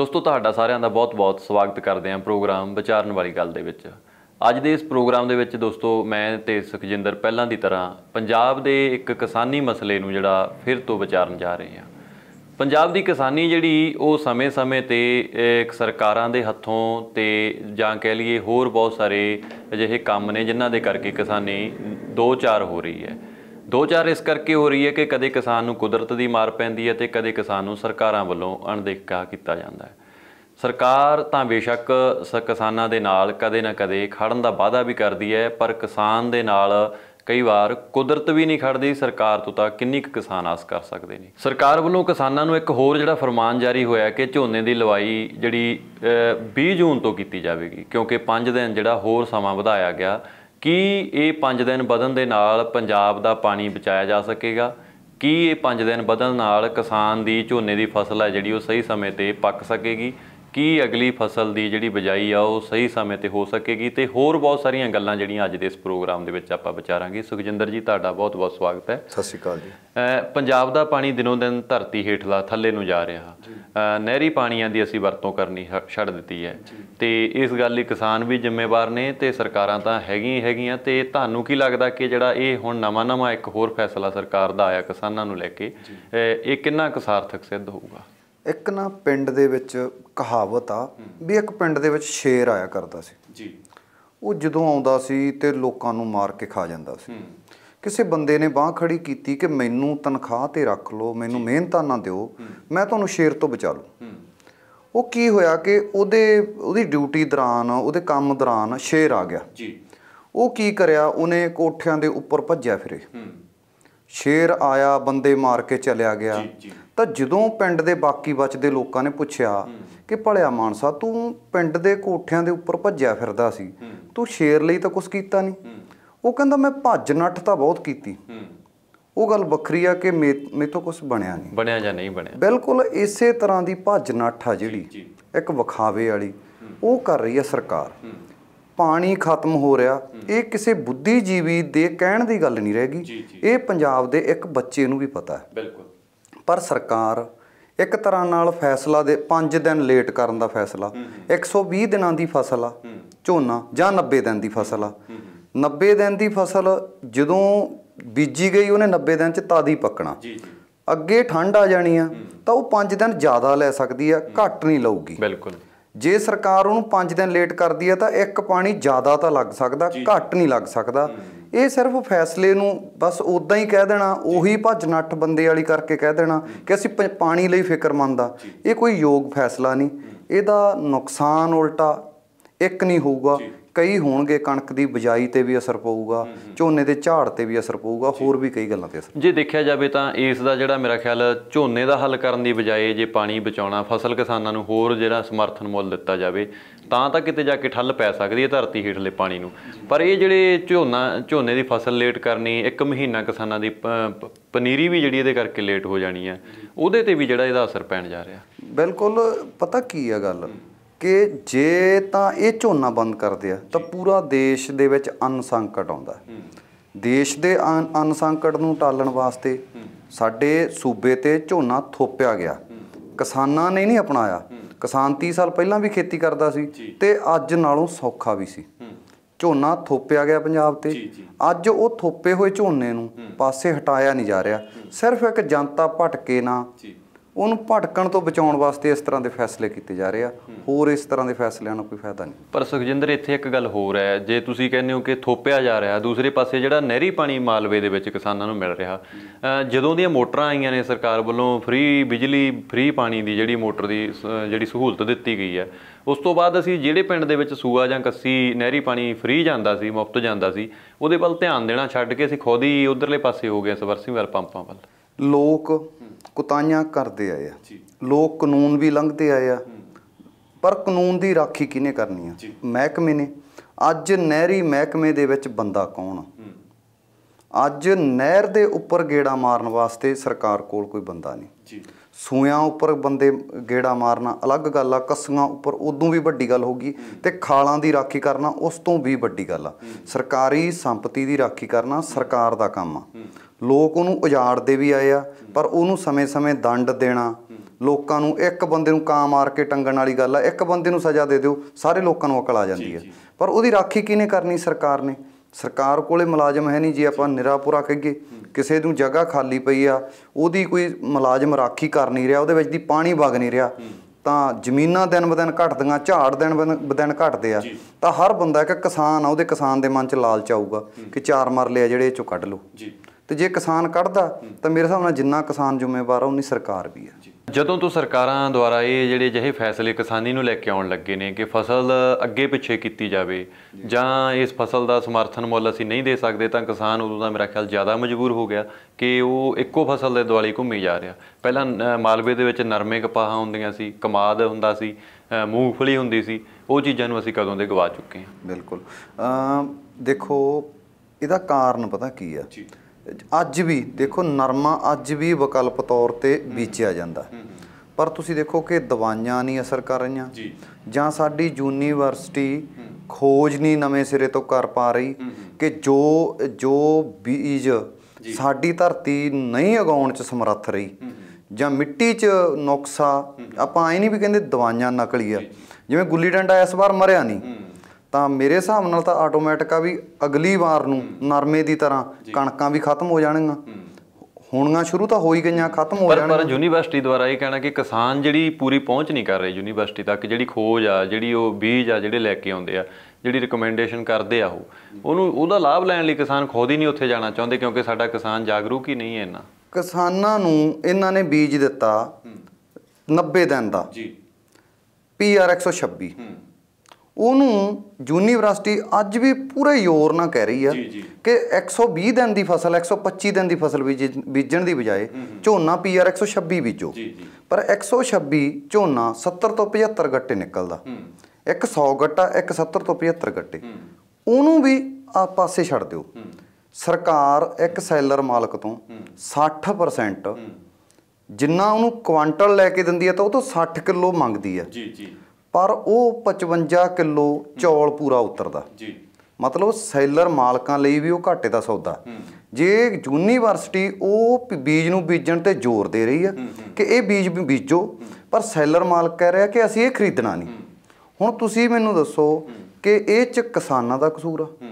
ਦੋਸਤੋ, ਤੁਹਾਡਾ ਸਾਰਿਆਂ ਦਾ ਬਹੁਤ-ਬਹੁਤ ਸਵਾਗਤ ਕਰਦੇ ਹਾਂ ਪ੍ਰੋਗਰਾਮ ਵਿਚਾਰਨ ਵਾਲੀ ਗੱਲ ਦੇ ਵਿੱਚ। ਅੱਜ ਦੇ ਇਸ ਪ੍ਰੋਗਰਾਮ ਦੇ ਵਿੱਚ ਦੋਸਤੋ, ਮੈਂ ਤੇ ਸੁਖਜਿੰਦਰ ਪਹਿਲਾਂ ਦੀ ਤਰ੍ਹਾਂ ਪੰਜਾਬ ਦੇ ਇੱਕ ਕਿਸਾਨੀ ਮਸਲੇ ਨੂੰ ਜਿਹੜਾ ਫਿਰ ਤੋਂ ਵਿਚਾਰਨ ਜਾ ਰਹੇ ਹਾਂ। ਪੰਜਾਬ ਦੀ ਕਿਸਾਨੀ ਜਿਹੜੀ ਉਹ ਸਮੇਂ-ਸਮੇਂ ਤੇ ਇੱਕ ਸਰਕਾਰਾਂ ਦੇ ਹੱਥੋਂ ਤੇ ਜਾਂ ਕਹਿ ਲਈਏ ਹੋਰ ਬਹੁਤ ਸਾਰੇ ਅਜਿਹੇ ਕੰਮ ਨੇ ਜਿਨ੍ਹਾਂ ਦੇ ਕਰਕੇ ਕਿਸਾਨੀ ਦੋ ਚਾਰ ਹੋ ਰਹੀ ਹੈ। ਦੋ ਚਾਰ ਇਸ ਕਰਕੇ ਹੋ ਰਹੀ ਹੈ ਕਿ ਕਦੇ ਕਿਸਾਨ ਨੂੰ ਕੁਦਰਤ ਦੀ ਮਾਰ ਪੈਂਦੀ ਹੈ ਤੇ ਕਦੇ ਕਿਸਾਨ ਨੂੰ ਸਰਕਾਰਾਂ ਵੱਲੋਂ ਅਣਦੇਖਾ ਕੀਤਾ ਜਾਂਦਾ ਹੈ। ਸਰਕਾਰ ਤਾਂ ਬੇਸ਼ੱਕ ਸ ਕਿਸਾਨਾਂ ਦੇ ਨਾਲ ਕਦੇ ਨਾ ਕਦੇ ਖੜਨ ਦਾ ਵਾਅਦਾ ਵੀ ਕਰਦੀ ਹੈ, ਪਰ ਕਿਸਾਨ ਦੇ ਨਾਲ ਕਈ ਵਾਰ ਕੁਦਰਤ ਵੀ ਨਹੀਂ ਖੜਦੀ, ਸਰਕਾਰ ਤੋਂ ਤਾਂ ਕਿੰਨੀ ਕੁ ਕਿਸਾਨ ਆਸ ਕਰ ਸਕਦੇ ਨੇ। ਸਰਕਾਰ ਵੱਲੋਂ ਕਿਸਾਨਾਂ ਨੂੰ ਇੱਕ ਹੋਰ ਜਿਹੜਾ ਫਰਮਾਨ ਜਾਰੀ ਹੋਇਆ ਕਿ ਝੋਨੇ ਦੀ ਲਵਾਈ ਜਿਹੜੀ 20 ਜੂਨ ਤੋਂ ਕੀਤੀ ਜਾਵੇਗੀ, ਕਿਉਂਕਿ 5 ਦਿਨ ਜਿਹੜਾ ਹੋਰ ਸਮਾਂ ਵਧਾਇਆ ਗਿਆ ਕੀ ਇਹ 5 ਦਿਨ ਵਧਣ ਦੇ ਨਾਲ ਪੰਜਾਬ ਦਾ ਪਾਣੀ ਬਚਾਇਆ ਜਾ ਸਕੇਗਾ? ਕੀ ਇਹ 5 ਦਿਨ ਵਧਣ ਨਾਲ ਕਿਸਾਨ ਦੀ ਝੋਨੇ ਦੀ ਫਸਲ ਹੈ ਜਿਹੜੀ ਉਹ ਸਹੀ ਸਮੇਂ ਤੇ ਪੱਕ ਸਕੇਗੀ? ਕੀ ਅਗਲੀ ਫਸਲ ਦੀ ਜਿਹੜੀ ਬਜਾਈ ਆ ਉਹ ਸਹੀ ਸਮੇਂ ਤੇ ਹੋ ਸਕੇਗੀ ਤੇ ਹੋਰ ਬਹੁਤ ਸਾਰੀਆਂ ਗੱਲਾਂ ਜਿਹੜੀਆਂ ਅੱਜ ਦੇ ਇਸ ਪ੍ਰੋਗਰਾਮ ਦੇ ਵਿੱਚ ਆਪਾਂ ਵਿਚਾਰਾਂਗੇ। ਸੁਖਜਿੰਦਰ ਜੀ ਤੁਹਾਡਾ ਬਹੁਤ-ਬਹੁਤ ਸਵਾਗਤ ਹੈ। ਸਤਿ ਸ਼੍ਰੀ ਅਕਾਲ ਜੀ। ਪੰਜਾਬ ਦਾ ਪਾਣੀ ਦਿਨੋਂ ਦਿਨ ਧਰਤੀ ਹੇਠਲਾ ਥੱਲੇ ਨੂੰ ਜਾ ਰਿਹਾ। ਨਹਿਰੀ ਪਾਣੀਆਂ ਦੀ ਅਸੀਂ ਵਰਤੋਂ ਕਰਨੀ ਛੱਡ ਦਿੱਤੀ ਹੈ। ਤੇ ਇਸ ਗੱਲ ਲਈ ਕਿਸਾਨ ਵੀ ਜ਼ਿੰਮੇਵਾਰ ਨੇ ਤੇ ਸਰਕਾਰਾਂ ਤਾਂ ਹੈਗੀਆਂ ਹੈਗੀਆਂ ਤੇ ਤੁਹਾਨੂੰ ਕੀ ਲੱਗਦਾ ਕਿ ਜਿਹੜਾ ਇਹ ਹੁਣ ਨਵਾਂ-ਨਵਾਂ ਇੱਕ ਹੋਰ ਫੈਸਲਾ ਸਰਕਾਰ ਦਾ ਆਇਆ ਕਿਸਾਨਾਂ ਨੂੰ ਲੈ ਕੇ ਇਹ ਕਿੰਨਾ ਕੁ ਸਾਰਥਕ ਸਿੱਧ ਹੋਊਗਾ? ਇੱਕ ਨਾ ਪਿੰਡ ਦੇ ਵਿੱਚ ਕਹਾਵਤ ਆ ਵੀ ਇੱਕ ਪਿੰਡ ਦੇ ਵਿੱਚ ਸ਼ੇਰ ਆਇਆ ਕਰਦਾ ਸੀ। ਜੀ। ਉਹ ਜਦੋਂ ਆਉਂਦਾ ਸੀ ਤੇ ਲੋਕਾਂ ਨੂੰ ਮਾਰ ਕੇ ਖਾ ਜਾਂਦਾ ਸੀ। ਕਿਸੇ ਬੰਦੇ ਨੇ ਬਾਹ ਖੜੀ ਕੀਤੀ ਕਿ ਮੈਨੂੰ ਤਨਖਾਹ ਤੇ ਰੱਖ ਲਓ ਮੈਨੂੰ ਮਿਹਨਤਾਂ ਨਾ ਦਿਓ ਮੈਂ ਤੁਹਾਨੂੰ ਸ਼ੇਰ ਤੋਂ ਬਚਾ ਲੂ। ਉਹ ਕੀ ਹੋਇਆ ਕਿ ਉਹਦੇ ਉਹਦੀ ਡਿਊਟੀ ਦੌਰਾਨ ਉਹਦੇ ਕੰਮ ਦੌਰਾਨ ਸ਼ੇਰ ਆ ਗਿਆ। ਜੀ। ਉਹ ਕੀ ਕਰਿਆ? ਉਹਨੇ ਕੋਠਿਆਂ ਦੇ ਉੱਪਰ ਭੱਜਿਆ ਫਿਰੇ। ਸ਼ੇਰ ਆਇਆ ਬੰਦੇ ਮਾਰ ਕੇ ਚਲਿਆ ਗਿਆ। ਤਾਂ ਜਦੋਂ ਪਿੰਡ ਦੇ ਬਾਕੀ ਬਚਦੇ ਲੋਕਾਂ ਨੇ ਪੁੱਛਿਆ ਕਿ ਭਲਿਆ ਮਾਨਸਾ ਤੂੰ ਪਿੰਡ ਦੇ ਕੋਠਿਆਂ ਦੇ ਉੱਪਰ ਭੱਜਿਆ ਫਿਰਦਾ ਸੀ। ਤੂੰ ਸ਼ੇਰ ਲਈ ਤਾਂ ਕੁਝ ਕੀਤਾ ਨਹੀਂ ਉਹ ਕਹਿੰਦਾ ਮੈਂ ਭੱਜ ਨੱਠ ਤਾਂ ਬਹੁਤ ਕੀਤੀ। ਉਹ ਗੱਲ ਵੱਖਰੀ ਆ ਕਿ ਮੇ ਮੇਤੋਂ ਕੁਝ ਬਣਿਆ ਨਹੀਂ ਬਣਿਆ ਜਾਂ ਨਹੀਂ ਬਣਿਆ? ਬਿਲਕੁਲ ਇਸੇ ਤਰ੍ਹਾਂ ਦੀ ਭੱਜ ਨੱਠ ਆ ਜਿਹੜੀ ਇੱਕ ਵਿਖਾਵੇ ਵਾਲੀ। ਉਹ ਕਰ ਰਹੀ ਹੈ ਸਰਕਾਰ। ਪਾਣੀ ਖਤਮ ਹੋ ਰਿਹਾ। ਇਹ ਕਿਸੇ ਬੁੱਧੀਜੀਵੀ ਦੇ ਕਹਿਣ ਦੀ ਗੱਲ ਨਹੀਂ ਰਹੇਗੀ ਇਹ ਪੰਜਾਬ ਦੇ ਇੱਕ ਬੱਚੇ ਨੂੰ ਵੀ ਪਤਾ। ਹੈ ਬਿਲਕੁਲ। ਪਰ ਸਰਕਾਰ ਇੱਕ ਤਰ੍ਹਾਂ ਨਾਲ ਫੈਸਲਾ ਦੇ 5 ਦਿਨ ਲੇਟ ਕਰਨ ਦਾ ਫੈਸਲਾ 120 ਦਿਨਾਂ ਦੀ ਫਸਲ ਆ ਝੋਨਾ ਜਾਂ 90 ਦਿਨ ਦੀ ਫਸਲ ਆ। 90 ਦਿਨ ਦੀ ਫਸਲ ਜਦੋਂ ਬੀਜੀ ਗਈ ਉਹਨੇ 90 ਦਿਨ ਚ ਤਾਦੀ ਪੱਕਣਾ। ਅੱਗੇ ਠੰਡ ਆ ਜਾਣੀ ਆ ਤਾਂ ਉਹ 5 ਦਿਨ ਜ਼ਿਆਦਾ ਲੈ ਸਕਦੀ ਆ ਘੱਟ ਨਹੀਂ ਲਊਗੀ। ਬਿਲਕੁਲ। ਜੇ ਸਰਕਾਰ ਉਹਨੂੰ 5 ਦਿਨ ਲੇਟ ਕਰਦੀ ਆ ਤਾਂ ਇੱਕ ਪਾਣੀ ਜ਼ਿਆਦਾ ਤਾਂ ਲੱਗ ਸਕਦਾ ਘੱਟ ਨਹੀਂ ਲੱਗ ਸਕਦਾ। ਇਹ ਸਿਰਫ ਫੈਸਲੇ ਨੂੰ ਬਸ ਉਦਾਂ ਹੀ ਕਹਿ ਦੇਣਾ ਉਹੀ ਭੱਜ ਨੱਠ ਬੰਦੇ ਵਾਲੀ ਕਰਕੇ ਕਹਿ ਦੇਣਾ ਕਿ ਅਸੀਂ ਪਾਣੀ ਲਈ ਫਿਕਰਮੰਦ ਆ। ਇਹ ਕੋਈ ਯੋਗ ਫੈਸਲਾ ਨਹੀਂ। ਇਹਦਾ ਨੁਕਸਾਨ ਉਲਟਾ ਇੱਕ ਨਹੀਂ ਹੋਊਗਾ। ਕਈ ਹੋਣਗੇ ਕਣਕ ਦੀ ਬਜਾਈ ਤੇ ਵੀ ਅਸਰ ਪਊਗਾ ਝੋਨੇ ਦੇ ਝਾੜ ਤੇ ਵੀ ਅਸਰ ਪਊਗਾ ਹੋਰ ਵੀ ਕਈ ਗੱਲਾਂ ਤੇ ਅਸਰ ਜੇ ਦੇਖਿਆ ਜਾਵੇ ਤਾਂ ਇਸ ਦਾ ਜਿਹੜਾ ਮੇਰਾ ਖਿਆਲ ਝੋਨੇ ਦਾ ਹੱਲ ਕਰਨ ਦੀ ਬਜਾਏ ਜੇ ਪਾਣੀ ਬਚਾਉਣਾ ਫਸਲ ਕਿਸਾਨਾਂ ਨੂੰ ਹੋਰ ਜਿਹੜਾ ਸਮਰਥਨ ਮੁੱਲ ਦਿੱਤਾ ਜਾਵੇ ਤਾਂ ਤਾਂ ਕਿਤੇ ਜਾ ਕੇ ਠੱਲ ਪੈ ਸਕਦੀ ਹੈ ਧਰਤੀ ਹੇਠਲੇ ਪਾਣੀ ਨੂੰ। ਪਰ ਇਹ ਜਿਹੜੇ ਝੋਨਾ ਝੋਨੇ ਦੀ ਫਸਲ ਲੇਟ ਕਰਨੀ ਇੱਕ ਮਹੀਨਾ ਕਿਸਾਨਾਂ ਦੀ ਪਨੀਰੀ ਵੀ ਜਿਹੜੀ ਇਹਦੇ ਕਰਕੇ ਲੇਟ ਹੋ ਜਾਣੀ ਹੈ ਉਹਦੇ ਤੇ ਵੀ ਜਿਹੜਾ ਇਹਦਾ ਅਸਰ ਪੈਣ ਜਾ ਰਿਹਾ। ਬਿਲਕੁਲ ਪਤਾ ਕੀ ਆ ਗੱਲ? ਕਿ ਜੇ ਤਾਂ ਇਹ ਝੋਨਾ ਬੰਦ ਕਰਦੇ ਆ ਤਾਂ ਪੂਰਾ ਦੇਸ਼ ਦੇ ਵਿੱਚ ਅੰਨ ਸੰਕਟ ਆਉਂਦਾ। ਦੇਸ਼ ਦੇ ਅੰਨ ਅੰਨ ਸੰਕਟ ਨੂੰ ਟਾਲਣ ਵਾਸਤੇ ਸਾਡੇ ਸੂਬੇ ਤੇ ਝੋਨਾ ਥੋਪਿਆ ਗਿਆ। ਕਿਸਾਨਾਂ ਨੇ ਨਹੀਂ ਅਪਣਾਇਆ। ਕਿਸਾਨ 30 ਸਾਲ ਪਹਿਲਾਂ ਵੀ ਖੇਤੀ ਕਰਦਾ ਸੀ ਤੇ ਅੱਜ ਨਾਲੋਂ ਸੌਖਾ ਵੀ ਸੀ। ਝੋਨਾ ਥੋਪਿਆ ਗਿਆ ਪੰਜਾਬ ਤੇ। ਅੱਜ ਉਹ ਥੋਪੇ ਹੋਏ ਝੋਨੇ ਨੂੰ ਪਾਸੇ ਹਟਾਇਆ ਨਹੀਂ ਜਾ ਰਿਹਾ। ਸਿਰਫ ਇੱਕ ਜਨਤਾ ਭਟਕੇ ਨਾ ਉਹਨੂੰ ਭਟਕਣ ਤੋਂ ਬਚਾਉਣ ਵਾਸਤੇ ਇਸ ਤਰ੍ਹਾਂ ਦੇ ਫੈਸਲੇ ਕੀਤੇ ਜਾ ਰਹੇ ਆ। ਹੋਰ ਇਸ ਤਰ੍ਹਾਂ ਦੇ ਫੈਸਲਿਆਂ ਨਾਲ ਕੋਈ ਫਾਇਦਾ ਨਹੀਂ। ਪਰ ਸੁਖਜਿੰਦਰ ਇੱਥੇ ਇੱਕ ਗੱਲ ਹੋਰ ਹੈ। ਜੇ ਤੁਸੀਂ ਕਹਿੰਦੇ ਹੋ ਕਿ ਥੋਪਿਆ ਜਾ ਰਿਹਾ ਦੂਸਰੇ ਪਾਸੇ ਜਿਹੜਾ ਨਹਿਰੀ ਪਾਣੀ ਮਾਲਵੇ ਦੇ ਵਿੱਚ ਕਿਸਾਨਾਂ ਨੂੰ ਮਿਲ ਰਿਹਾ ਜਦੋਂ ਦੀਆਂ ਮੋਟਰਾਂ ਆਈਆਂ ਨੇ ਸਰਕਾਰ ਵੱਲੋਂ ਫ੍ਰੀ ਬਿਜਲੀ ਫ੍ਰੀ ਪਾਣੀ ਦੀ ਜਿਹੜੀ ਮੋਟਰ ਦੀ ਜਿਹੜੀ ਸਹੂਲਤ ਦਿੱਤੀ ਗਈ ਹੈ ਉਸ ਤੋਂ ਬਾਅਦ ਅਸੀਂ ਜਿਹੜੇ ਪਿੰਡ ਦੇ ਵਿੱਚ ਸੂਆ ਜਾਂ ਕੱਸੀ ਨਹਿਰੀ ਪਾਣੀ ਫ੍ਰੀ ਜਾਂਦਾ ਸੀ ਮੁਫਤ ਜਾਂਦਾ ਸੀ ਉਹਦੇ ਵੱਲ ਧਿਆਨ ਦੇਣਾ ਛੱਡ ਕੇ ਅਸੀਂ ਖੁਦ ਹੀ ਉਧਰਲੇ ਪਾਸੇ ਹੋ ਗਏ ਸਬਰਸੀਵਲ ਪੰਪਾਂ ਵੱਲ। ਲੋਕ ਕੁਤਾਈਆਂ ਕਰਦੇ ਆਏ ਆ। ਲੋਕ ਕਾਨੂੰਨ ਵੀ ਲੰਘਦੇ ਆਏ ਆ। ਪਰ ਕਾਨੂੰਨ ਦੀ ਰਾਖੀ ਕਿਹਨੇ ਕਰਨੀ ਆ? ਮਹਿਕਮੇ ਨੇ। ਅੱਜ ਨਹਿਰੀ ਮਹਿਕਮੇ ਦੇ ਵਿੱਚ ਬੰਦਾ ਕੌਣ ਆ? ਅੱਜ ਨਹਿਰ ਦੇ ਉੱਪਰ ਗੇੜਾ ਮਾਰਨ ਵਾਸਤੇ ਸਰਕਾਰ ਕੋਲ ਕੋਈ ਬੰਦਾ ਨਹੀਂ। ਜੀ। ਸੂਆਂ ਉੱਪਰ ਬੰਦੇ ਗੇੜਾ ਮਾਰਨਾ ਅਲੱਗ ਗੱਲ ਆ ਕੱਸੀਆਂ ਉੱਪਰ ਉਦੋਂ ਵੀ ਵੱਡੀ ਗੱਲ ਹੋਗੀ ਤੇ ਖਾਲਾਂ ਦੀ ਰਾਖੀ ਕਰਨਾ ਉਸ ਤੋਂ ਵੀ ਵੱਡੀ ਗੱਲ ਆ। ਸਰਕਾਰੀ ਸੰਪਤੀ ਦੀ ਰਾਖੀ ਕਰਨਾ ਸਰਕਾਰ ਦਾ ਕੰਮ ਆ। ਲੋਕ ਉਹਨੂੰ ਉਜਾੜਦੇ ਵੀ ਆਏ ਆ ਪਰ ਉਹਨੂੰ ਸਮੇਂ-ਸਮੇਂ ਦੰਡ ਦੇਣਾ ਲੋਕਾਂ ਨੂੰ ਇੱਕ ਬੰਦੇ ਨੂੰ ਕਾਂ ਮਾਰ ਕੇ ਟੰਗਣ ਵਾਲੀ ਗੱਲ ਆ ਇੱਕ ਬੰਦੇ ਨੂੰ ਸਜ਼ਾ ਦੇ ਦਿਓ ਸਾਰੇ ਲੋਕਾਂ ਨੂੰ ਅਕਲ ਆ ਜਾਂਦੀ ਹੈ ਪਰ ਉਹਦੀ ਰਾਖੀ ਕਿਹਨੇ ਕਰਨੀ ਸਰਕਾਰ ਨੇ? ਸਰਕਾਰ ਕੋਲੇ ਮੁਲਾਜ਼ਮ ਹੈ ਨਹੀਂ ਜੇ ਆਪਾਂ ਨਿਰਾਪੁਰਾ ਕਹੀਏ ਕਿਸੇ ਨੂੰ ਜਗ੍ਹਾ ਖਾਲੀ ਪਈ ਆ ਉਹਦੀ ਕੋਈ ਮੁਲਾਜ਼ਮ ਰਾਖੀ ਕਰ ਨਹੀਂ ਰਿਹਾ ਉਹਦੇ ਵਿੱਚ ਦੀ ਪਾਣੀ ਵਗ ਨਹੀਂ ਰਿਹਾ ਤਾਂ ਜ਼ਮੀਨਾਂ ਦਿਨ ਬ ਦਿਨ ਘਟਦੀਆਂ ਝਾੜ ਦਿਨ ਬ ਦਿਨ- ਬ ਦਿਨ ਘਟਦੇ ਆ। ਤਾਂ ਹਰ ਬੰਦਾ ਇੱਕ ਕਿਸਾਨ ਆ ਉਹਦੇ ਕਿਸਾਨ ਦੇ ਮਨ 'ਚ ਲਾਲਚ ਆਊਗਾ ਕਿ ਚਾਰ ਮਰਲੇ ਆ ਜਿਹੜੇ ਇਹ ਚੋਂ ਕੱਢ ਲਓ। ਤੇ ਜੇ ਕਿਸਾਨ ਕੱਢਦਾ ਤਾਂ ਮੇਰੇ ਹਿਸਾਬ ਨਾਲ ਜਿੰਨਾ ਕਿਸਾਨ ਜ਼ਿੰਮੇਵਾਰ ਆ ਉਨੀ ਸਰਕਾਰ ਵੀ ਆ। ਜਦੋਂ ਤੋਂ ਸਰਕਾਰਾਂ ਦੁਆਰਾ ਇਹ ਜਿਹੜੇ ਜਿਹੇ ਫੈਸਲੇ ਕਿਸਾਨੀ ਨੂੰ ਲੈ ਕੇ ਆਉਣ ਲੱਗੇ ਨੇ ਕਿ ਫਸਲ ਅੱਗੇ ਪਿੱਛੇ ਕੀਤੀ ਜਾਵੇ ਜਾਂ ਇਸ ਫਸਲ ਦਾ ਸਮਰਥਨ ਮੁੱਲ ਅਸੀਂ ਨਹੀਂ ਦੇ ਸਕਦੇ ਤਾਂ ਕਿਸਾਨ ਉਦੋਂ ਦਾ ਮੇਰਾ ਖਿਆਲ ਜ਼ਿਆਦਾ ਮਜਬੂਰ ਹੋ ਗਿਆ ਕਿ ਉਹ ਇੱਕੋ ਫਸਲ ਦੇ ਦੁਆਲੇ ਘੁੰਮੀ ਜਾ ਰਿਹਾ। ਪਹਿਲਾਂ ਮਾਲਵੇ ਦੇ ਵਿੱਚ ਨਰਮੇ ਕਪਾਹਾਂ ਹੁੰਦੀਆਂ ਸੀ ਕਮਾਦ ਹੁੰਦਾ ਸੀ ਮੂੰਗਫਲੀ ਹੁੰਦੀ ਸੀ ਉਹ ਚੀਜ਼ਾਂ ਨੂੰ ਅਸੀਂ ਕਦੋਂ ਦੇ ਗਵਾ ਚੁੱਕੇ ਹਾਂ। ਬਿਲਕੁਲ। ਦੇਖੋ ਇਹਦਾ ਕਾਰਨ ਪਤਾ ਕੀ ਆ? ਜੀ। ਅੱਜ ਵੀ ਦੇਖੋ ਨਰਮਾ ਅੱਜ ਵੀ ਵਿਕਲਪ ਤੌਰ ਤੇ ਬੀਜਿਆ ਜਾਂਦਾ। ਪਰ ਤੁਸੀਂ ਦੇਖੋ ਕਿ ਦਵਾਈਆਂ ਨਹੀਂ ਅਸਰ ਕਰ ਰਹੀਆਂ। ਜੀ। ਜਾਂ ਸਾਡੀ ਯੂਨੀਵਰਸਿਟੀ ਖੋਜ ਨਹੀਂ ਨਵੇਂ ਸਿਰੇ ਤੋਂ ਕਰ ਪਾ ਰਹੀ ਕਿ ਜੋ ਜੋ ਬੀਜ ਸਾਡੀ ਧਰਤੀ ਨਹੀਂ ਉਗਾਉਣ ਚ ਸਮਰੱਥ ਰਹੀ ਜਾਂ ਮਿੱਟੀ 'ਚ ਨੁਕਸਾ ਆਪਾਂ ਐ ਨਹੀਂ ਵੀ ਕਹਿੰਦੇ ਦਵਾਈਆਂ ਨਕਲੀ ਆ ਜਿਵੇਂ ਗੁੱਲੀ ਡੰਡਾ ਇਸ ਵਾਰ ਮਰਿਆ ਨਹੀਂ। ਤਾਂ ਮੇਰੇ ਹਿਸਾਬ ਨਾਲ ਤਾਂ ਆਟੋਮੈਟਿਕ ਆ ਵੀ ਅਗਲੀ ਵਾਰ ਨੂੰ ਨਰਮੇ ਦੀ ਤਰ੍ਹਾਂ ਕਣਕਾਂ ਵੀ ਖਤਮ ਹੋ ਜਾਣਗੀਆਂ। ਹੋਣੀਆਂ ਸ਼ੁਰੂ ਤਾਂ ਹੋ ਹੀ ਗਈਆਂ ਖਤਮ ਹੋ ਜਾਣਗੀਆਂ ਪਰ ਯੂਨੀਵਰਸਿਟੀ ਦੁਆਰਾ ਇਹ ਕਹਿਣਾ ਕਿ ਕਿਸਾਨ ਜਿਹੜੀ ਪੂਰੀ ਪਹੁੰਚ ਨਹੀਂ ਕਰ ਰਹੇ ਯੂਨੀਵਰਸਿਟੀ ਤੱਕ ਜਿਹੜੀ ਖੋਜ ਆ ਜਿਹੜੀ ਉਹ ਬੀਜ ਆ ਜਿਹੜੇ ਲੈ ਕੇ ਆਉਂਦੇ ਆ ਜਿਹੜੀ ਰਿਕਮੈਂਡੇਸ਼ਨ ਕਰਦੇ ਆ ਉਹ ਉਹਨੂੰ ਉਹਦਾ ਲਾਭ ਲੈਣ ਲਈ ਕਿਸਾਨ ਖੁਦ ਹੀ ਨਹੀਂ ਉੱਥੇ ਜਾਣਾ ਚਾਹੁੰਦੇ ਕਿਉਂਕਿ ਸਾਡਾ ਕਿਸਾਨ ਜਾਗਰੂਕ ਹੀ ਨਹੀਂ ਹੈ ਇੰਨਾ। ਕਿਸਾਨਾਂ ਨੂੰ ਇਹਨਾਂ ਨੇ ਬੀਜ ਦਿੱਤਾ 90 ਦਿਨ ਦਾ। ਜੀ। ਪੀਆਰ 126 ਉਹਨੂੰ ਯੂਨੀਵਰਸਿਟੀ ਅੱਜ ਵੀ ਪੂਰੇ ਜ਼ੋਰ ਨਾਲ ਕਹਿ ਰਹੀ ਆ। ਕਿ 120 ਦਿਨ ਦੀ ਫਸਲ 125 ਦਿਨ ਦੀ ਫਸਲ ਬੀਜ- ਬੀਜਣ ਦੀ ਬਜਾਏ ਝੋਨਾ ਪੀਆਰ 126 ਬੀਜੋ। ਪਰ 126 ਝੋਨਾ 70 ਤੋਂ 75 ਗੱਟੇ ਨਿਕਲਦਾ। ਇੱਕ 100 ਗੱਟਾ ਇੱਕ 70 ਤੋਂ 75 ਗੱਟੇ। ਉਹਨੂੰ ਵੀ ਆ ਪਾਸੇ ਛੱਡ ਦਿਓ। ਸਰਕਾਰ ਇੱਕ ਸੈਲਰ ਮਾਲਕ ਤੋਂ 60% ਜਿੰਨਾ ਉਹਨੂੰ ਕੁਆਂਟਲ ਲੈ ਕੇ ਦਿੰਦੀ ਹੈ ਤਾਂ ਉਹ ਤੋਂ 60 ਕਿਲੋ ਮੰਗਦੀ ਹੈ ਜੀ ਜੀ। ਪਰ ਉਹ 55 ਕਿਲੋ ਚੌਲ ਪੂਰਾ ਉਤਰਦਾ। ਜੀ। ਮਤਲਬ ਸੈਲਰ ਮਾਲਕਾਂ ਲਈ ਵੀ ਉਹ ਘਾਟੇ ਦਾ ਸੌਦਾ। ਜੇ ਯੂਨੀਵਰਸਿਟੀ ਉਹ ਬੀਜ ਨੂੰ ਬੀਜਣ ਤੇ ਜ਼ੋਰ ਦੇ ਰਹੀ ਹੈ ਕਿ ਇਹ ਬੀਜ ਵੀ ਬੀਜੋ ਪਰ ਸੈਲਰ ਮਾਲਕ ਕਹਿ ਰਿਹਾ ਕਿ ਅਸੀਂ ਇਹ ਖਰੀਦਣਾ ਨਹੀਂ। ਹੁਣ ਤੁਸੀਂ ਮੈਨੂੰ ਦੱਸੋ ਕਿ ਇਹ ਚ ਕਿਸਾਨਾਂ ਦਾ ਕਸੂਰ ਆ।